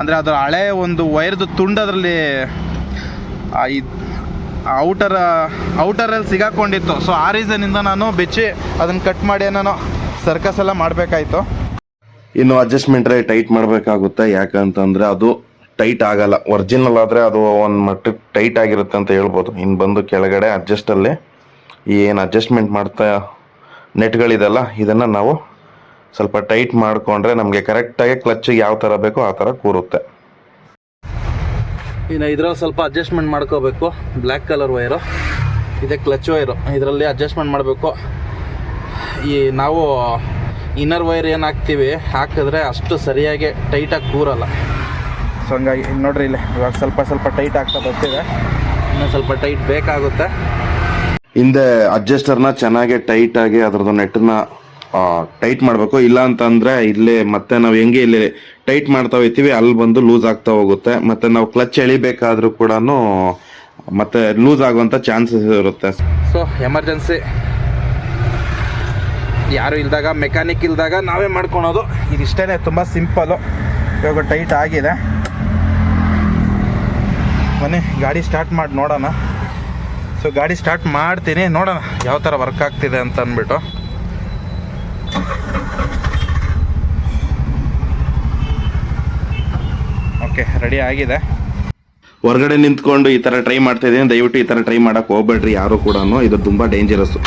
ಅಂದರೆ ಅದರ ಹಳೆ ಒಂದು ವೈರ್ದು ತುಂಡು ಅದರಲ್ಲಿ ಔಟರ್ ಔಟರಲ್ಲಿ ಸಿಗಾಕೊಂಡಿತ್ತು. ಸೊ ಆ ರೀಸನಿಂದ ನಾನು ಬಿಚ್ಚಿ ಅದನ್ನು ಕಟ್ ಮಾಡಿ ನಾನು ಸರ್ಕಸ್ ಎಲ್ಲ ಮಾಡಬೇಕಾಯ್ತು. ಇನ್ನು ಅಡ್ಜಸ್ಟ್ಮೆಂಟ್ ಟೈಟ್ ಮಾಡಬೇಕಾಗುತ್ತೆ. ಯಾಕಂತಂದರೆ ಅದು ಟೈಟ್ ಆಗಲ್ಲ. ಒರಿಜಿನಲ್ ಆದರೆ ಅದು ಒಂದು ಮಟ್ಟಕ್ಕೆ ಟೈಟ್ ಆಗಿರುತ್ತೆ ಅಂತ ಹೇಳ್ಬೋದು. ಇನ್ನು ಬಂದು ಕೆಳಗಡೆ ಅಡ್ಜಸ್ಟಲ್ಲಿ ಏನು ಅಡ್ಜಸ್ಟ್ಮೆಂಟ್ ಮಾಡ್ತಾ ನೆಟ್ಗಳಿದೆಲ್ಲ ಇದನ್ನು ನಾವು ಸ್ವಲ್ಪ ಟೈಟ್ ಮಾಡಿಕೊಂಡ್ರೆ ನಮಗೆ ಕರೆಕ್ಟಾಗಿ ಕ್ಲಚ್ ಯಾವ ಥರ ಬೇಕೋ ಆ ಥರ ಕೂರುತ್ತೆ. ಇನ್ನು ಇದ್ರಲ್ಲಿ ಸ್ವಲ್ಪ ಅಡ್ಜಸ್ಟ್ಮೆಂಟ್ ಮಾಡ್ಕೋಬೇಕು. ಬ್ಲ್ಯಾಕ್ ಕಲರ್ ವೈರು ಇದೆ ಕ್ಲಚ್ ವೈರು ಇದರಲ್ಲಿ ಅಡ್ಜಸ್ಟ್ಮೆಂಟ್ ಮಾಡಬೇಕು. ಈ ನಾವು ಇನ್ನರ್ ವೈರ್ ಏನು ಹಾಕ್ತೀವಿ? ಹಾಕಿದ್ರೆ ಅಷ್ಟು ಸರಿಯಾಗಿ ಟೈಟಾಗಿ ಕೂರಲ್ಲ. ಸೊ ಹಂಗಾಗಿ ಇನ್ನು ನೋಡ್ರಿ ಇಲ್ಲಿ ಇವಾಗ ಸ್ವಲ್ಪ ಸ್ವಲ್ಪ ಟೈಟ್ ಆಗ್ತಾ ಬರ್ತಿದೆ. ಇನ್ನು ಸ್ವಲ್ಪ ಟೈಟ್ ಬೇಕಾಗುತ್ತೆ. ಹಿಂದೆ ಅಡ್ಜಸ್ಟರ್ನ ಚೆನ್ನಾಗಿ ಟೈಟಾಗಿ ಅದ್ರದ್ದು ನೆಟ್ಟನ್ನ ಟೈಟ್ ಮಾಡಬೇಕು. ಇಲ್ಲ ಅಂತಂದ್ರೆ ಇಲ್ಲೇ ಮತ್ತೆ ನಾವು ಹೆಂಗೆ ಇಲ್ಲಿ ಟೈಟ್ ಮಾಡ್ತಾ ಹೋಗ್ತೀವಿ ಅಲ್ಲಿ ಬಂದು ಲೂಸ್ ಆಗ್ತಾ ಹೋಗುತ್ತೆ. ಮತ್ತೆ ನಾವು ಕ್ಲಚ್ ಎಳಿಬೇಕಾದ್ರೂ ಕೂಡ ಮತ್ತೆ ಲೂಸ್ ಆಗುವಂತ ಚಾನ್ಸಸ್ ಇರುತ್ತೆ. ಸೊ ಎಮರ್ಜೆನ್ಸಿ ಯಾರು ಇಲ್ದಾಗ ಮೆಕ್ಯಾನಿಕ್ ಇಲ್ದಾಗ ನಾವೇ ಮಾಡ್ಕೊಳೋದು. ಇದಿಷ್ಟೇ ತುಂಬ ಸಿಂಪಲ್ಲು ಇವಾಗ ಟೈಟ್ ಆಗಿದೆ. ಬನ್ನಿ, ಗಾಡಿ ಸ್ಟಾರ್ಟ್ ಮಾಡಿ, ನೋಡೋಣ. ಸೊ ಗಾಡಿ ಸ್ಟಾರ್ಟ್ ಮಾಡ್ತೀನಿ. ನೋಡೋಣ, ಯಾವ ಥರ ವರ್ಕ್ ಆಗ್ತಿದೆ ಅಂತ ಅಂದ್ಬಿಟ್ಟು. ಓಕೆ ರೆಡಿ ಆಗಿದೆ. ಹೊರಗಡೆ ನಿಂತ್ಕೊಂಡು ಈ ಥರ ಟ್ರೈ ಮಾಡ್ತಾ ಇದ್ದೀನಿ ದಯವಿಟ್ಟು ಈ ಥರ ಟ್ರೈ ಮಾಡಕ್ ಹೋಗ್ಬೇಡ್ರಿ ಯಾರು ಕೂಡ ಇದು ತುಂಬ ಡೇಂಜರಸ್ಸು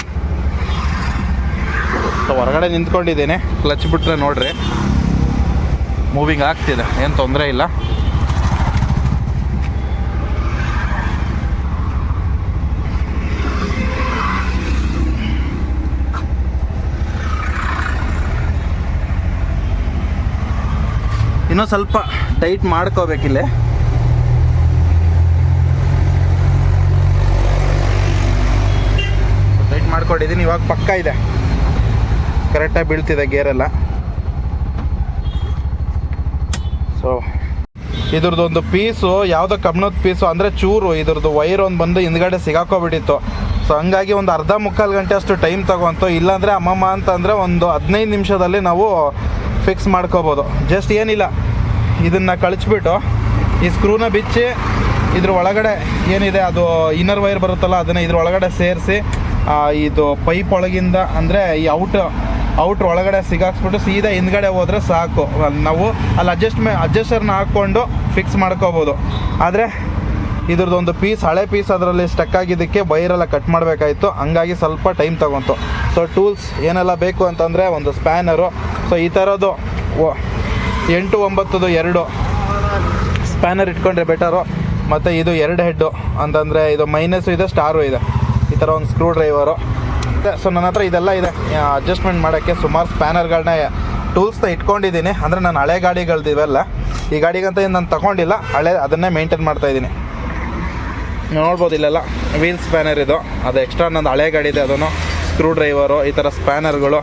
ಸೊ ಹೊರಗಡೆ ನಿಂತ್ಕೊಂಡಿದ್ದೀನಿ. ಕ್ಲಚ್ ಬಿಟ್ರೆ ನೋಡ್ರಿ. ಮೂವಿಂಗ್ ಆಗ್ತಿದೆ ಏನು ತೊಂದರೆ ಇಲ್ಲ. ಇನ್ನೂ ಸ್ವಲ್ಪ ಟೈಟ್ ಮಾಡ್ಕೋಬೇಕಿಲ್ಲೇ ಟೈಟ್ ಮಾಡ್ಕೊಂಡಿದ್ದೀನಿ. ಇವಾಗ ಪಕ್ಕ ಇದೆ. ಕರೆಕ್ಟಾಗಿ ಬೀಳ್ತಿದೆ ಗೇರೆಲ್ಲ ಸೊ ಇದ್ರದ್ದೊಂದು ಪೀಸು ಯಾವುದೋ ಕಬ್ಣದ ಪೀಸು ಅಂದರೆ ಚೂರು, ಇದ್ರದ್ದು ವೈರ್ ಒಂದು ಬಂದು ಹಿಂದ್ಗಡೆ ಸಿಗಾಕೋಬಿಟ್ಟಿತ್ತು. ಸೊ ಹಂಗಾಗಿ ಒಂದು ಅರ್ಧ ಮುಕ್ಕಾಲು ಗಂಟೆ ಅಷ್ಟು ಟೈಮ್ ತಗೊಂತು. ಇಲ್ಲಾಂದರೆ ಅಮ್ಮಮ್ಮ ಅಂತಂದರೆ ಒಂದು ಹದಿನೈದು ನಿಮಿಷದಲ್ಲಿ ನಾವು ಫಿಕ್ಸ್ ಮಾಡ್ಕೋಬೋದು. ಜಸ್ಟ್ ಏನಿಲ್ಲ. ಇದನ್ನು ಕಳಿಸ್ಬಿಟ್ಟು ಈ ಸ್ಕ್ರೂನ ಬಿಚ್ಚಿ ಇದ್ರ ಒಳಗಡೆ ಏನಿದೆ ಅದು ಇನ್ನರ್ ವೈರ್ ಬರುತ್ತಲ್ಲ ಅದನ್ನು ಇದ್ರ ಒಳಗಡೆ ಸೇರಿಸಿ ಇದು ಪೈಪ್ ಒಳಗಿಂದ ಅಂದರೆ ಈ ಔಟ್ ಔಟ್ರ್ ಒಳಗಡೆ ಸಿಗಾಕ್ಸ್ಬಿಟ್ಟು ಸೀದಾ ಹಿಂದ್ಗಡೆ ಹೋದರೆ ಸಾಕು. ನಾವು ಅಲ್ಲಿ ಅಡ್ಜಸ್ಟ್ಮೆ ಅಡ್ಜಸ್ಟರ್ನ ಹಾಕ್ಕೊಂಡು ಫಿಕ್ಸ್ ಮಾಡ್ಕೋಬೋದು. ಆದರೆ ಇದ್ರದ್ದು ಒಂದು ಪೀಸ್ ಹಳೆ ಪೀಸ್ ಅದರಲ್ಲಿ ಸ್ಟಕ್ ಆಗಿದ್ದಕ್ಕೆ ವೈರೆಲ್ಲ ಕಟ್ ಮಾಡಬೇಕಾಯಿತು. ಹಂಗಾಗಿ ಸ್ವಲ್ಪ ಟೈಮ್ ತಗೊಂತು. ಸೊ ಟೂಲ್ಸ್ ಏನೆಲ್ಲ ಬೇಕು ಅಂತಂದರೆ ಒಂದು ಸ್ಪ್ಯಾನರು ಸೊ ಈ ಥರದ್ದು ಎಂಟು ಒಂಬತ್ತದು ಎರಡು. ಸ್ಪ್ಯಾನರ್ ಇಟ್ಕೊಂಡ್ರೆ ಬೆಟರು ಮತ್ತು ಇದು ಎರಡು ಹೆಡ್ಡು ಅಂತಂದರೆ ಇದು ಮೈನಸ್ಸು ಇದೆ ಸ್ಟಾರು ಇದೆ. ಈ ಥರ ಒಂದು ಸ್ಕ್ರೂ ಡ್ರೈವರು ಸೊ ನನ್ನ ಹತ್ರ ಇದೆಲ್ಲ ಇದೆ. ಅಡ್ಜಸ್ಟ್ಮೆಂಟ್ ಮಾಡೋಕ್ಕೆ ಸುಮಾರು ಸ್ಪ್ಯಾನರ್ಗಳನ್ನ ಟೂಲ್ಸ್ನ ಇಟ್ಕೊಂಡಿದ್ದೀನಿ. ಅಂದರೆ ನಾನು ಹಳೆ ಗಾಡಿಗಳ್ದು ಇವೆಲ್ಲ. ಈ ಗಾಡಿಗಂತ ಏನು ನಾನು ತಗೊಂಡಿಲ್ಲ. ಹಳೆ ಅದನ್ನೇ ಮೇಂಟೈನ್ ಮಾಡ್ತಾಯಿದ್ದೀನಿ ನೋಡ್ಬೋದು ಇಲ್ಲೆಲ್ಲ. ವೀಲ್ ಸ್ಪ್ಯಾನರ್ ಇದು. ಅದು ಎಕ್ಸ್ಟ್ರಾ ನಂದು ಹಳೆ ಗಾಡಿ ಇದೆ ಅದನ್ನು ಸ್ಕ್ರೂ ಡ್ರೈವರು ಈ ಥರ ಸ್ಪ್ಯಾನರ್ಗಳು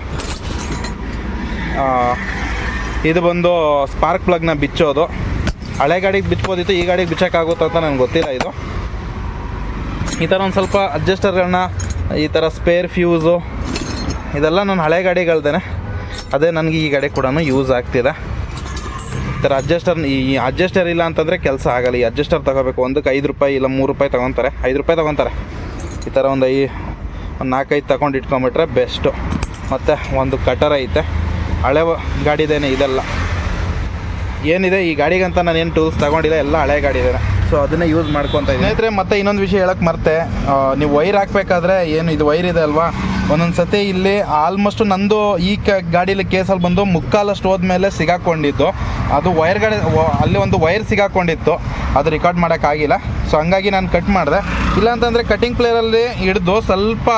ಇದು ಬಂದು ಸ್ಪಾರ್ಕ್ ಪ್ಲಗ್ನ ಬಿಚ್ಚೋದು. ಹಳೆ ಗಾಡಿಗೆ ಬಿಚ್ಬೋದಿತ್ತು, ಈ ಗಾಡಿಗೆ ಬಿಚ್ಚೋಕ್ಕಾಗುತ್ತೆ ಅಂತ ನನಗೆ ಗೊತ್ತಿಲ್ಲ ಇದು. ಈ ಥರ ಒಂದು ಸ್ವಲ್ಪ ಅಡ್ಜಸ್ಟರ್ಗಳನ್ನ ಈ ಥರ ಸ್ಪೇರ್ ಫ್ಯೂಸು, ಇದೆಲ್ಲ ನಾನು ಹಳೆ ಗಾಡಿಗಳ್ದೇನೆ. ಅದೇ ನನಗೆ ಈ ಗಾಡಿ ಕೂಡ ಯೂಸ್ ಆಗ್ತಿದೆ. ಈ ಥರ ಅಡ್ಜಸ್ಟರ್, ಈ ಅಡ್ಜಸ್ಟರ್ ಇಲ್ಲ ಅಂತಂದರೆ ಕೆಲಸ ಆಗಲ್ಲ. ಈ ಅಡ್ಜಸ್ಟರ್ ತಗೋಬೇಕು. ಒಂದಕ್ಕೆ ಐದು ರೂಪಾಯಿ ಇಲ್ಲ ಮೂರು ರೂಪಾಯಿ ತೊಗೊತಾರೆ. ಐದು ರೂಪಾಯಿ ತೊಗೊತಾರೆ. ಈ ಥರ ಒಂದು ಐ, ಒಂದು ನಾಲ್ಕೈದು ತೊಗೊಂಡು ಇಟ್ಕೊಂಬಿಟ್ರೆ ಬೆಸ್ಟು. ಮತ್ತು ಒಂದು ಕಟರ್ ಐತೆ. ಹಳೆ ಗಾಡಿದೇನೆ ಇದೆಲ್ಲ. ಏನಿದೆ ಈ ಗಾಡಿಗಂತ ನಾನು ಏನು ಟೂಲ್ಸ್ ತಗೊಂಡಿಲ್ಲ ಎಲ್ಲ ಹಳೆ ಗಾಡಿ ಇದೆ ಸೊ ಅದನ್ನೇ ಯೂಸ್ ಮಾಡ್ಕೊತ ಇದ್ದೀನಿ ಸ್ನೇಹಿತರೆ ಮತ್ತೆ ಇನ್ನೊಂದು ವಿಷಯ ಹೇಳಕ್ಕೆ ಮರ್ತೆ. ನೀವು ವೈರ್ ಹಾಕ್ಬೇಕಾದ್ರೆ ಏನು ಇದು ವೈರ್ ಇದೆ ಅಲ್ವಾ? ಒಂದೊಂದು ಸತಿ ಇಲ್ಲಿ ಆಲ್ಮೋಸ್ಟ್ ನಂದು ಈ ಕ ಗಾಡೀಲಿ ಕೇಸಲ್ಲಿ ಬಂದು ಮುಕ್ಕಾಲಷ್ಟು ಹೋದ್ಮೇಲೆ ಸಿಗಾಕೊಂಡಿದ್ದು. ಅದು ವೈರ್ ಗಾಡಿ ಅಲ್ಲಿ ಒಂದು ವೈರ್ ಸಿಗಾಕೊಂಡಿತ್ತು. ಅದು ರೆಕಾರ್ಡ್ ಮಾಡೋಕ್ಕಾಗಿಲ್ಲ ಸೊ ಹಂಗಾಗಿ ನಾನು ಕಟ್ ಮಾಡಿದೆ. ಇಲ್ಲಾಂತಂದರೆ ಕಟಿಂಗ್ ಪ್ಲೇಯರಲ್ಲಿ ಹಿಡಿದು ಸ್ವಲ್ಪ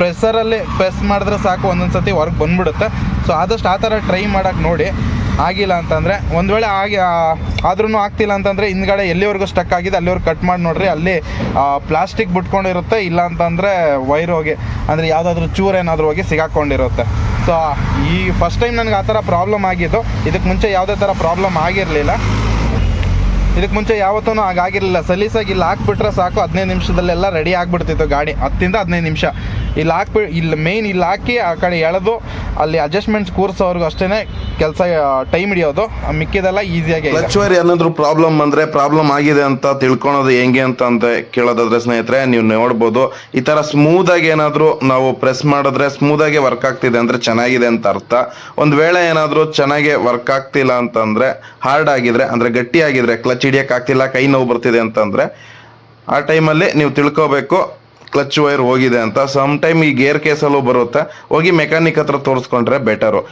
ಪ್ರೆಸ್ಸರಲ್ಲಿ ಪ್ರೆಸ್ ಮಾಡಿದ್ರೆ ಸಾಕು ಒಂದೊಂದು ಸತಿ ಹೊರಗೆ ಬಂದ್ಬಿಡುತ್ತೆ. ಸೊ ಆದಷ್ಟು ಆ ಥರ ಟ್ರೈ ಮಾಡೋಕ್ಕೆ ನೋಡಿ. ಆಗಿಲ್ಲ ಅಂತಂದರೆ, ಒಂದು ವೇಳೆ ಆಗಿ ಆದ್ರೂ ಆಗ್ತಿಲ್ಲ ಅಂತಂದರೆ, ಹಿಂದ್ಗಡೆ ಎಲ್ಲಿವರೆಗೂ ಸ್ಟಕ್ ಆಗಿದೆ, ಅಲ್ಲಿವರೆಗೂ ಕಟ್ ಮಾಡಿ ನೋಡ್ರಿ, ಅಲ್ಲಿ ಪ್ಲಾಸ್ಟಿಕ್ ಬಿಟ್ಕೊಂಡಿರುತ್ತೆ, ಇಲ್ಲ ಅಂತಂದರೆ ವೈರ್ ಹೋಗಿ, ಅಂದರೆ ಯಾವುದಾದ್ರೂ ಚೂರು ಏನಾದರೂ ಹೋಗಿ ಸಿಗಾಕೊಂಡಿರುತ್ತೆ. ಸೊ ಈ ಫಸ್ಟ್ ಟೈಮ್ ನನಗೆ ಆ ಥರ ಪ್ರಾಬ್ಲಮ್ ಆಗಿದ್ದು ಇದಕ್ಕೆ ಮುಂಚೆ ಯಾವುದೇ ಥರ ಪ್ರಾಬ್ಲಮ್ ಆಗಿರಲಿಲ್ಲ. ಇದಕ್ಕೆ ಮುಂಚೆ ಯಾವತ್ತೂ ಹಾಗಾಗಿರಲಿಲ್ಲ. ಸಲೀಸಾಗಿ ಇಲ್ಲಿ ಹಾಕ್ಬಿಟ್ರೆ ಸಾಕು, ಹದಿನೈದು ನಿಮಿಷದಲ್ಲೆಲ್ಲ ರೆಡಿ ಆಗಿಬಿಡ್ತಿತ್ತು ಗಾಡಿ, ಹತ್ತಿಂದ ಹದಿನೈದು ನಿಮಿಷ. ಇಲ್ಲಿ ಹಾಕ್ಬಿ ಇಲ್ಲಿ ಮೇಯ್ನ್ ಇಲ್ಲಿ ಹಾಕಿ ಆ ಕಡೆ ಎಳೆದು ಅಲ್ಲಿ ಅಡ್ಜಸ್ಟ್ಮೆಂಟ್ಸ್ ಕೂರಿಸೋರ್ಗು ಅಷ್ಟೇ ಕೆಲಸ ಟೈಮ್ ಹಿಡಿಯೋದು. ಮಿಕ್ಕಿದೆಲ್ಲ ಈಸಿಯಾಗಿ ಕ್ಲಚ್ ಏನಾದರೂ ಪ್ರಾಬ್ಲಮ್ ಅಂದರೆ ಪ್ರಾಬ್ಲಮ್ ಆಗಿದೆ ಅಂತ ತಿಳ್ಕೊಳೋದು ಹೆಂಗೆ ಅಂತ ಅಂತ ಕೇಳೋದಾದ್ರೆ ಸ್ನೇಹಿತರೆ, ನೀವು ನೋಡ್ಬೋದು. ಈ ಥರ ಸ್ಮೂದಾಗಿ ಏನಾದರೂ ನಾವು ಪ್ರೆಸ್ ಮಾಡಿದ್ರೆ ಸ್ಮೂದಾಗಿ ವರ್ಕ್ ಆಗ್ತಿದೆ ಅಂದರೆ ಚೆನ್ನಾಗಿದೆ ಅಂತ ಅರ್ಥ. ಒಂದು ವೇಳೆ ಏನಾದರೂ ಚೆನ್ನಾಗಿ ವರ್ಕ್ ಆಗ್ತಿಲ್ಲ ಅಂತಂದರೆ ಹಾರ್ಡ್ ಆಗಿದ್ರೆ, ಅಂದರೆ ಗಟ್ಟಿ ಆಗಿದ್ರೆ ಕ್ಲಚ್ ಹಿಡಿಯೋಕ್ಕಾಗ್ತಿಲ್ಲ ಕೈ ನೋವು ಬರ್ತಿದೆ ಅಂತಂದರೆ, ಆ ಟೈಮಲ್ಲಿ ನೀವು ತಿಳ್ಕೋಬೇಕು. ಕ್ಲಚ್ ವೈರ್ ಹೋಗಿದೆ ಅಂತ. ಸಮ್ ಟೈಮ್ ಈ ಗೇರ್ ಕೇಸಲ್ಲೂ ಬರುತ್ತೆ. ಹೋಗಿ ಮೆಕ್ಯಾನಿಕ್ ಹತ್ರ ತೋರಿಸ್ಕೊಂಡ್ರೆ ಬೆಟರು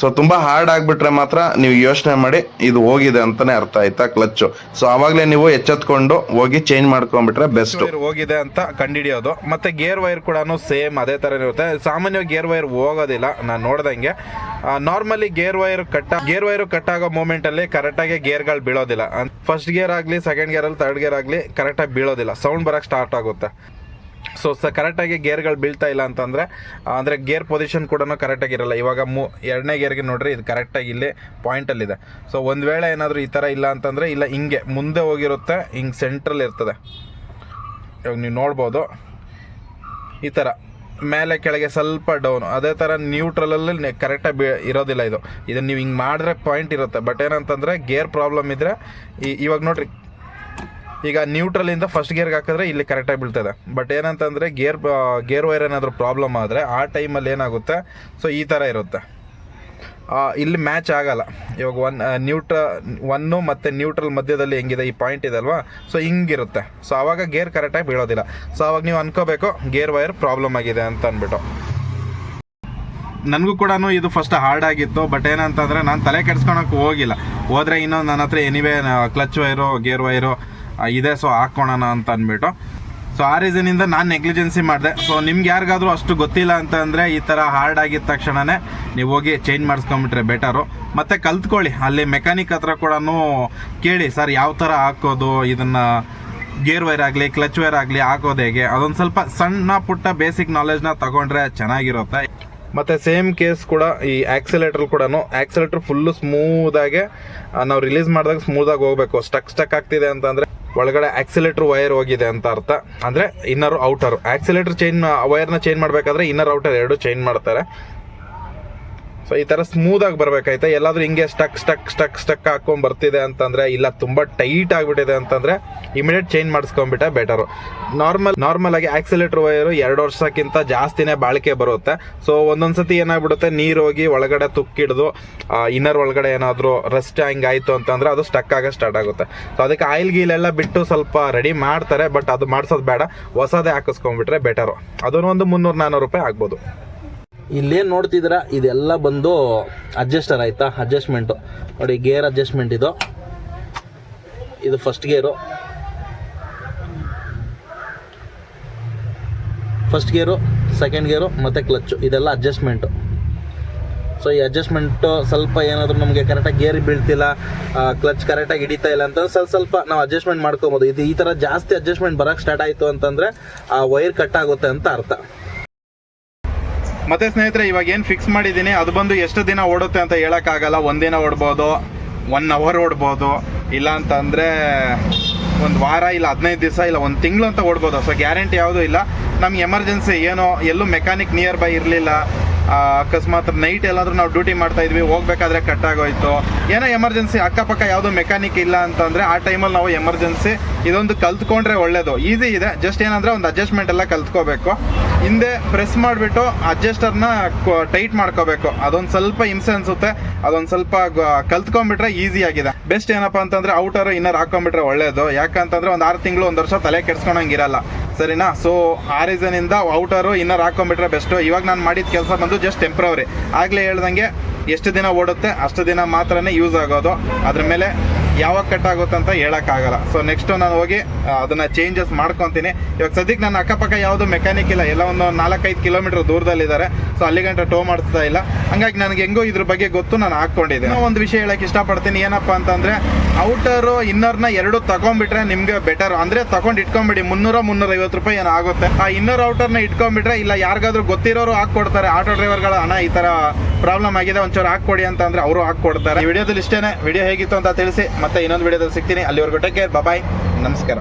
ಸೊ ತುಂಬಾ ಹಾರ್ಡ್ ಆಗಿಬಿಟ್ರೆ ಮಾತ್ರ ನೀವು ಯೋಚನೆ ಮಾಡಿ ಇದು ಹೋಗಿದೆ ಅಂತಾನೆ ಅರ್ಥ ಆಯ್ತಾ ಕ್ಲಚ್ ಸೊ ಆವಾಗಲೇ ನೀವು ಎಚ್ಚೆತ್ಕೊಂಡು ಹೋಗಿ ಚೇಂಜ್ ಮಾಡ್ಕೊಂಡ್ಬಿಟ್ರೆ ಬೆಸ್ಟ್ ವೈರ್ ಹೋಗಿದೆ ಅಂತ ಕಂಡುಹಿಡಿಯೋದು. ಮತ್ತೆ ಗೇರ್ ವೈರ್ ಕೂಡ ಸೇಮ್ ಅದೇ ಥರ ಇರುತ್ತೆ. ಸಾಮಾನ್ಯವಾಗಿ ಗೇರ್ ವೈರ್ ಹೋಗೋದಿಲ್ಲ. ನಾನು ನೋಡ್ದಂಗೆ. Normally gear wire cut gear wire cut ಆಗೋ ಮೂಮೆಂಟಲ್ಲಿ ಕರೆಕ್ಟಾಗಿ ಗೇರ್ಗಳು ಬೀಳೋದಿಲ್ಲ. ಫಸ್ಟ್ ಗೇರ್ ಆಗಲಿ ಸೆಕೆಂಡ್ ಗೇರಲ್ಲಿ ತರ್ಡ್ ಗೇರ್ ಆಗಲಿ ಕರೆಕ್ಟಾಗಿ ಬೀಳೋದಿಲ್ಲ. ಸೌಂಡ್ ಬರೋಕ್ಕೆ ಸ್ಟಾರ್ಟ್ ಆಗುತ್ತೆ. ಸೊ ಸ ಕರೆಕ್ಟಾಗಿ ಗೇರ್ಗಳು ಬೀಳ್ತಾ ಇಲ್ಲ ಅಂತಂದರೆ ಅಂದರೆ ಗೇರ್ ಪೊಸಿಷನ್ ಕೂಡ ಕರೆಕ್ಟಾಗಿ ಇರಲ್ಲ. ಇವಾಗ ಮೂ, ಎರಡನೇ ಗೇರ್ಗೆ ನೋಡ್ರಿ, ಇದು ಕರೆಕ್ಟಾಗಿ ಇಲ್ಲಿ ಪಾಯಿಂಟಲ್ಲಿದೆ ಸೊ ಒಂದು ವೇಳೆ ಏನಾದರೂ ಈ ಥರ ಇಲ್ಲ ಅಂತಂದರೆ, ಇಲ್ಲ ಹಿಂಗೆ, ಮುಂದೆ ಹೋಗಿರುತ್ತೆ, ಹಿಂಗೆ ಸೆಂಟ್ರಲ್ಲಿ ಇರ್ತದೆ. ಇವಾಗ ನೀವು ನೋಡ್ಬೋದು. ಈ ಥರ ಮೇಲೆ ಕೆಳಗೆ ಸ್ವಲ್ಪ ಡೌನ್ ಅದೇ ಥರ ನ್ಯೂಟ್ರಲಲ್ಲಿ ಕರೆಕ್ಟಾಗಿ ಬಿ, ಇರೋದಿಲ್ಲ ಇದು. ಇದನ್ನು ನೀವು ಹಿಂಗೆ ಮಾಡಿದ್ರೆ ಪಾಯಿಂಟ್ ಇರುತ್ತೆ. ಬಟ್ ಏನಂತಂದರೆ ಗೇರ್ ಪ್ರಾಬ್ಲಮ್ ಇದ್ದರೆ ಈ, ಇವಾಗ ನೋಡ್ರಿ ಈಗ ನ್ಯೂಟ್ರಲಿಂದ ಫಸ್ಟ್ ಗೇರ್ಗೆ ಹಾಕಿದ್ರೆ ಇಲ್ಲಿ ಕರೆಕ್ಟಾಗಿ ಬೀಳ್ತದೆ. ಬಟ್ ಏನಂತಂದರೆ ಗೇರ್ ಗೇರ್ ವೈರ್ ಏನಾದರೂ ಪ್ರಾಬ್ಲಮ್ ಆದರೆ ಆ ಟೈಮಲ್ಲಿ ಏನಾಗುತ್ತೆ? ಸೊ ಈ ಥರ ಇರುತ್ತೆ. ಇಲ್ಲಿ ಮ್ಯಾಚ್ ಆಗಲ್ಲ. ಇವಾಗ ಒನ್ ನ್ಯೂಟ್ರ ಒನ್ನು ಮತ್ತು ನ್ಯೂಟ್ರಲ್ ಮಧ್ಯದಲ್ಲಿ ಹೆಂಗಿದೆ ಈ ಪಾಯಿಂಟ್ ಇದೆ ಅಲ್ವಾ? ಸೊ ಹಿಂಗಿರುತ್ತೆ. ಸೊ ಆವಾಗ ಗೇರ್ ಕರೆಕ್ಟಾಗಿ ಬೀಳೋದಿಲ್ಲ. ಸೊ ಅವಾಗ ನೀವು ಅನ್ಕೋಬೇಕು ಗೇರ್ ವೈರ್ ಪ್ರಾಬ್ಲಮ್ ಆಗಿದೆ ಅಂತ ಅಂದ್ಬಿಟ್ಟು. ನನಗೂ ಕೂಡ ಇದು ಫಸ್ಟ್ ಹಾರ್ಡ್ ಆಗಿತ್ತು. ಬಟ್ ಏನಂತಂದರೆ ನಾನು ತಲೆ ಕೆಡ್ಸ್ಕೊಳಕ್ಕೆ ಹೋಗಿಲ್ಲ. ಹೋದರೆ ಇನ್ನೊಂದು ನನ್ನ ಹತ್ರ anyway clutch wire gear wire ಇದೆ ಸೊ ಹಾಕೋಣ ಅಂತ ಅಂದ್ಬಿಟ್ಟು. ಸೊ ಆ ರೀಸನಿಂದ ನಾನು ನೆಗ್ಲಿಜೆನ್ಸಿ ಮಾಡಿದೆ. ಸೊ ನಿಮ್ಗೆ ಯಾರಿಗಾದರೂ ಅಷ್ಟು ಗೊತ್ತಿಲ್ಲ ಅಂತ ಅಂದರೆ ಈ ಥರ ಹಾರ್ಡ್ ಆಗಿದ ತಕ್ಷಣನೇ ನೀವು ಹೋಗಿ ಚೇಂಜ್ ಮಾಡಿಸ್ಕೊಂಬಿಟ್ರೆ ಬೆಟರು ಮತ್ತು ಕಲ್ತ್ಕೊಳ್ಳಿ. ಅಲ್ಲಿ ಮೆಕ್ಯಾನಿಕ್ ಹತ್ರ ಕೂಡ ಕೇಳಿ, ಸರ್, ಯಾವ ಥರ ಹಾಕೋದು? ಇದನ್ನು ಗೇರ್ ವೈರ್ ಆಗಲಿ ಕ್ಲಚ್ ವೈರ್ ಆಗಲಿ ಹಾಕೋದು ಹೇಗೆ? ಅದೊಂದು ಸ್ವಲ್ಪ ಸಣ್ಣ ಪುಟ್ಟ ಬೇಸಿಕ್ ನಾಲೆಜ್ನ ತಗೊಂಡ್ರೆ ಚೆನ್ನಾಗಿರುತ್ತೆ. ಮತ್ತು ಸೇಮ್ ಕೇಸ್ ಕೂಡ ಈ ಆಕ್ಸಿಲೇಟರ್ ಕೂಡ ಆಕ್ಸಿಲೇಟರ್ ಫುಲ್ಲು ಸ್ಮೂದಾಗೆ ನಾವು ರಿಲೀಸ್ ಮಾಡಿದಾಗ ಸ್ಮೂದಾಗಿ ಹೋಗಬೇಕು. ಸ್ಟಕ್ ಸ್ಟಕ್ ಆಗ್ತಿದೆ ಅಂತಂದರೆ ಒಳಗಡೆ ಆಕ್ಸಿಲೇಟರ್ ವೈರ್ ಹೋಗಿದೆ ಅಂತ ಅರ್ಥ. ಅಂದರೆ ಇನ್ನರ್ ಔಟರ್ ಆಕ್ಸಿಲೇಟರ್ ಚೇಂಜ್ ವೈರ್ನ ಚೇಂಜ್ ಮಾಡಬೇಕಾದ್ರೆ ಇನ್ನರ್ ಔಟರ್ ಎರಡು ಚೇಂಜ್ ಮಾಡ್ತಾರೆ. ಸೊ ಈ ತರ ಸ್ಮೂತ್ ಆಗಿ ಬರ್ಬೇಕಾಯ್ತಾ? ಎಲ್ಲಾದ್ರೂ ಹಿಂಗೆ ಸ್ಟಕ್ ಸ್ಟಕ್ ಸ್ಟಕ್ ಸ್ಟಕ್ ಹಾಕೊಂಡ್ ಬರ್ತಿದೆ ಅಂತಂದ್ರೆ, ಇಲ್ಲ ತುಂಬಾ ಟೈಟ್ ಆಗ್ಬಿಟ್ಟಿದೆ ಅಂತಂದ್ರೆ ಇಮಿಡಿಯೇಟ್ ಚೇಂಜ್ ಮಾಡಿಸ್ಕೊಂಡ್ಬಿಟ್ಟೆ ಬೆಟರು ನಾರ್ಮಲ್ ನಾರ್ಮಲ್ ಆಗಿ ಆಕ್ಸಿಲೇಟರ್ ವೈರು ಎರಡು ವರ್ಷಕ್ಕಿಂತ ಜಾಸ್ತಿನೇ ಬಾಳಿಕೆ ಬರುತ್ತೆ. ಸೊ ಒಂದೊಂದ್ಸತಿ ಏನಾಗ್ಬಿಡುತ್ತೆ? ನೀರು ಹೋಗಿ ಒಳಗಡೆ ತುಕ್ಕಿಡ್ದು ಇನ್ನರ್ ಒಳಗಡೆ ಏನಾದ್ರು ರಸ್ಟ್ ಆಯ್ತು ಅಂತಂದ್ರೆ, ಅದು ಸ್ಟಕ್ ಆಗ ಸ್ಟಾರ್ಟ್ ಆಗುತ್ತೆ. ಸೊ ಅದಕ್ಕೆ ಆಯಿಲ್ ಗೀಲ್ ಎಲ್ಲ ಬಿಟ್ಟು ಸ್ವಲ್ಪ ರೆಡಿ ಮಾಡ್ತಾರೆ ಬಟ್ ಅದು ಮಾಡ್ಸೋದು ಬೇಡ. ಹೊಸದೇ ಹಾಕಿಸ್ಕೊಂಡ್ಬಿಟ್ರೆ ಬೆಟರು ಅದನ್ನು ಒಂದು ಮುನ್ನೂರು ನಾನ್ನೂರು ರೂಪಾಯಿ ಆಗ್ಬೋದು. ಇಲ್ಲೇನು ನೋಡ್ತಿದ್ದೀರಾ? ಇದೆಲ್ಲ ಬಂದು ಅಡ್ಜಸ್ಟರ್ ಆಯ್ತಾ? ಅಡ್ಜಸ್ಟ್ಮೆಂಟು ನೋಡಿ ಗೇರ್ ಅಡ್ಜಸ್ಟ್ಮೆಂಟ್ ಇದು. ಇದು first gear first gear second gear ಮತ್ತು ಕ್ಲಚ್ಚು ಇದೆಲ್ಲ ಅಡ್ಜಸ್ಟ್ಮೆಂಟು ಸೊ ಈ ಅಡ್ಜಸ್ಟ್ಮೆಂಟು ಸ್ವಲ್ಪ ಏನಾದರೂ ನಮಗೆ ಕರೆಕ್ಟಾಗಿ ಗೇರ್ ಬೀಳ್ತಿಲ್ಲ ಕ್ಲಚ್ ಕರೆಕ್ಟಾಗಿ ಹಿಡಿತಾ ಇಲ್ಲ ಅಂತಂದ್ರೆ ಸ್ವಲ್ಪ ಸ್ವಲ್ಪ ನಾವು ಅಡ್ಜಸ್ಟ್ಮೆಂಟ್ ಮಾಡ್ಕೊಬೋದು. ಇದು ಈ ಥರ ಜಾಸ್ತಿ ಅಡ್ಜಸ್ಟ್ಮೆಂಟ್ ಬರೋಕ್ಕೆ ಸ್ಟಾರ್ಟ್ ಆಯಿತು ಅಂತಂದರೆ, ಆ ವೈರ್ ಕಟ್ ಆಗುತ್ತೆ ಅಂತ ಅರ್ಥ. ಮತ್ತೆ ಸ್ನೇಹಿತರೆ, ಇವಾಗ ಏನು ಫಿಕ್ಸ್ ಮಾಡಿದ್ದೀನಿ? ಅದು ಬಂದು ಎಷ್ಟು ದಿನ ಓಡುತ್ತೆ ಅಂತ ಹೇಳೋಕ್ಕಾಗಲ್ಲ. ಒಂದಿನ ಓಡ್ಬೋದು ಒನ್ ಅವರ್ ಓಡ್ಬೋದು. ಇಲ್ಲ ಅಂತಂದರೆ ಒಂದು ವಾರ ಇಲ್ಲ ಹದಿನೈದು ದಿವಸ ಇಲ್ಲ, ಒಂದು ತಿಂಗಳು ಅಂತ ಓಡ್ಬೋದು. ಸೊ ಗ್ಯಾರಂಟಿ ಯಾವುದೂ ಇಲ್ಲ. ನಮ್ಗೆ ಎಮರ್ಜೆನ್ಸಿ ಏನೋ, ಎಲ್ಲೂ ಮೆಕ್ಯಾನಿಕ್ ನಿಯರ್ ಬೈ ಇರಲಿಲ್ಲ. ಅಕಸ್ಮಾತ್ ನೈಟ್ ಎಲ್ಲಾದರೂ ನಾವು ಡ್ಯೂಟಿ ಮಾಡ್ತಾ ಇದ್ವಿ, ಹೋಗ್ಬೇಕಾದ್ರೆ ಕಟ್ ಆಗೋಯ್ತು. ಏನೋ ಎಮರ್ಜೆನ್ಸಿ ಅಕ್ಕಪಕ್ಕ ಯಾವುದೋ ಮೆಕ್ಯಾನಿಕ್ ಇಲ್ಲ ಅಂತಂದರೆ ಆ ಟೈಮಲ್ಲಿ ನಾವು ಎಮರ್ಜೆನ್ಸಿ ಇದೊಂದು ಕಲ್ತ್ಕೊಂಡ್ರೆ ಒಳ್ಳೇದು. ಈಸಿ ಇದೆ ಜಸ್ಟ್ ಏನಂದ್ರೆ ಒಂದು ಅಡ್ಜಸ್ಟ್ಮೆಂಟ್ ಎಲ್ಲ ಕಲ್ತ್ಕೋಬೇಕು. ಹಿಂದೆ ಪ್ರೆಸ್ ಮಾಡಿಬಿಟ್ಟು ಅಡ್ಜಸ್ಟರ್ನ ಟೈಟ್ ಮಾಡ್ಕೋಬೇಕು. ಅದೊಂದು ಸ್ವಲ್ಪ ಹಿಂಸೆ ಅನಿಸುತ್ತೆ, ಅದೊಂದು ಸ್ವಲ್ಪ ಕಲ್ತ್ಕೊಂಡ್ಬಿಟ್ರೆ ಈಸಿ ಆಗಿದೆ. ಬೆಸ್ಟ್ ಏನಪ್ಪಾ ಅಂತಂದ್ರೆ ಔಟರ್ ಇನ್ನರ್ ಹಾಕೊಂಡ್ಬಿಟ್ರೆ ಒಳ್ಳೇದು. ಯಾಕಂತಂದ್ರೆ ಒಂದು ಆರು ತಿಂಗಳು, ಒಂದು ವರ್ಷ ತಲೆ ಕೆಡ್ಸ್ಕೊಳಂಗಿರಲ್ಲ ಸರಿನಾ? ಸೊ ಆ ರೀಸನಿಂದ ಔಟರು ಇನ್ನರ್ ಹಾಕೊಂಡ್ಬಿಟ್ರೆ ಬೆಸ್ಟ್ ಇವಾಗ ನಾನು ಮಾಡಿದ ಕೆಲಸ ಬಂದು ಜಸ್ಟ್ ಟೆಂಪ್ರವರಿ ಆಗ್ಲೇ ಹೇಳ್ದಂಗೆ ಎಷ್ಟು ದಿನ ಓಡುತ್ತೆ ಅಷ್ಟು ದಿನ ಮಾತ್ರನೇ ಯೂಸ್ ಆಗೋದು. ಅದ್ರ ಮೇಲೆ ಯಾವಾಗ ಕಟ್ ಆಗುತ್ತೆ ಅಂತ ಹೇಳೋಕ್ಕಾಗಲ್ಲ. ಸೊ ನೆಕ್ಸ್ಟ್ ನಾನು ಹೋಗಿ ಅದನ್ನ ಚೇಂಜಸ್ ಮಾಡ್ಕೊತೀನಿ. ಇವಾಗ ಸದ್ಯಕ್ಕೆ ನನ್ನ ಅಕ್ಕಪಕ್ಕ ಯಾವುದು ಮೆಕ್ಯಾನಿಕ್ ಇಲ್ಲ. ಎಲ್ಲ ಒಂದು ನಾಲ್ಕೈದು ಕಿಲೋಮೀಟರ್ ದೂರದಲ್ಲಿದ್ದಾರೆ. ಸೊ ಅಲ್ಲಿಗಂಟ ಟೋ ಮಾಡಿಸ್ತಾ ಇಲ್ಲ. ಹಂಗಾಗಿ ನನಗೆ ಹೆಂಗೋ ಇದ್ರ ಬಗ್ಗೆ ಗೊತ್ತು ನಾನು ಹಾಕ್ಕೊಂಡಿದ್ದೆ ಒಂದು ವಿಷಯ ಹೇಳಕ್ಕೆ ಇಷ್ಟಪಡ್ತೀನಿ. ಏನಪ್ಪಾ ಅಂತಂದ್ರೆ ಔಟರು ಇನ್ನರ್ನ ಎರಡು ತಗೊಂಡ್ಬಿಟ್ರೆ ನಿಮ್ಗೆ ಬೆಟರ್ ಅಂದ್ರೆ ತಗೊಂಡು ಇಟ್ಕೊಂಬಿಡಿ. ಮುನ್ನೂರ ಮುನ್ನೂರ ಐವತ್ತು ರೂಪಾಯಿ ಏನೋ ಆಗುತ್ತೆ. ಆ ಇನ್ನರ್ ಔಟರ್ನ ಇಟ್ಕೊಂಡ್ಬಿಟ್ರೆ ಇಲ್ಲ, ಯಾರಿಗಾದ್ರೂ ಗೊತ್ತಿರೋರು ಹಾಕ್ಕೊಡ್ತಾರೆ. ಆಟೋ ಡ್ರೈವರ್ಗಳ ಹಣ ಈ ತರ ಪ್ರಾಬ್ಲಮ್ ಆಗಿದೆ. ಒಂಚೂರು ಹಾಕ್ಕೊಡಿ ಅಂತ ಅವರು ಹಾಕ್ಕೊಡ್ತಾರೆ. ವಿಡಿಯೋದಲ್ಲಿ ಇಷ್ಟೇನೆ. ವಿಡಿಯೋ ಹೇಗಿತ್ತು ಅಂತ ತಿಳಿಸಿ. ಮತ್ತೆ ಇನ್ನೊಂದು ವಿಡಿಯೋದಲ್ಲಿ ಸಿಗ್ತೀನಿ. ಅಲ್ಲಿವರೆಗೂ ಟೇಕ್ ಕೇರ್ ಬಾಯ್ ನಮಸ್ಕಾರ.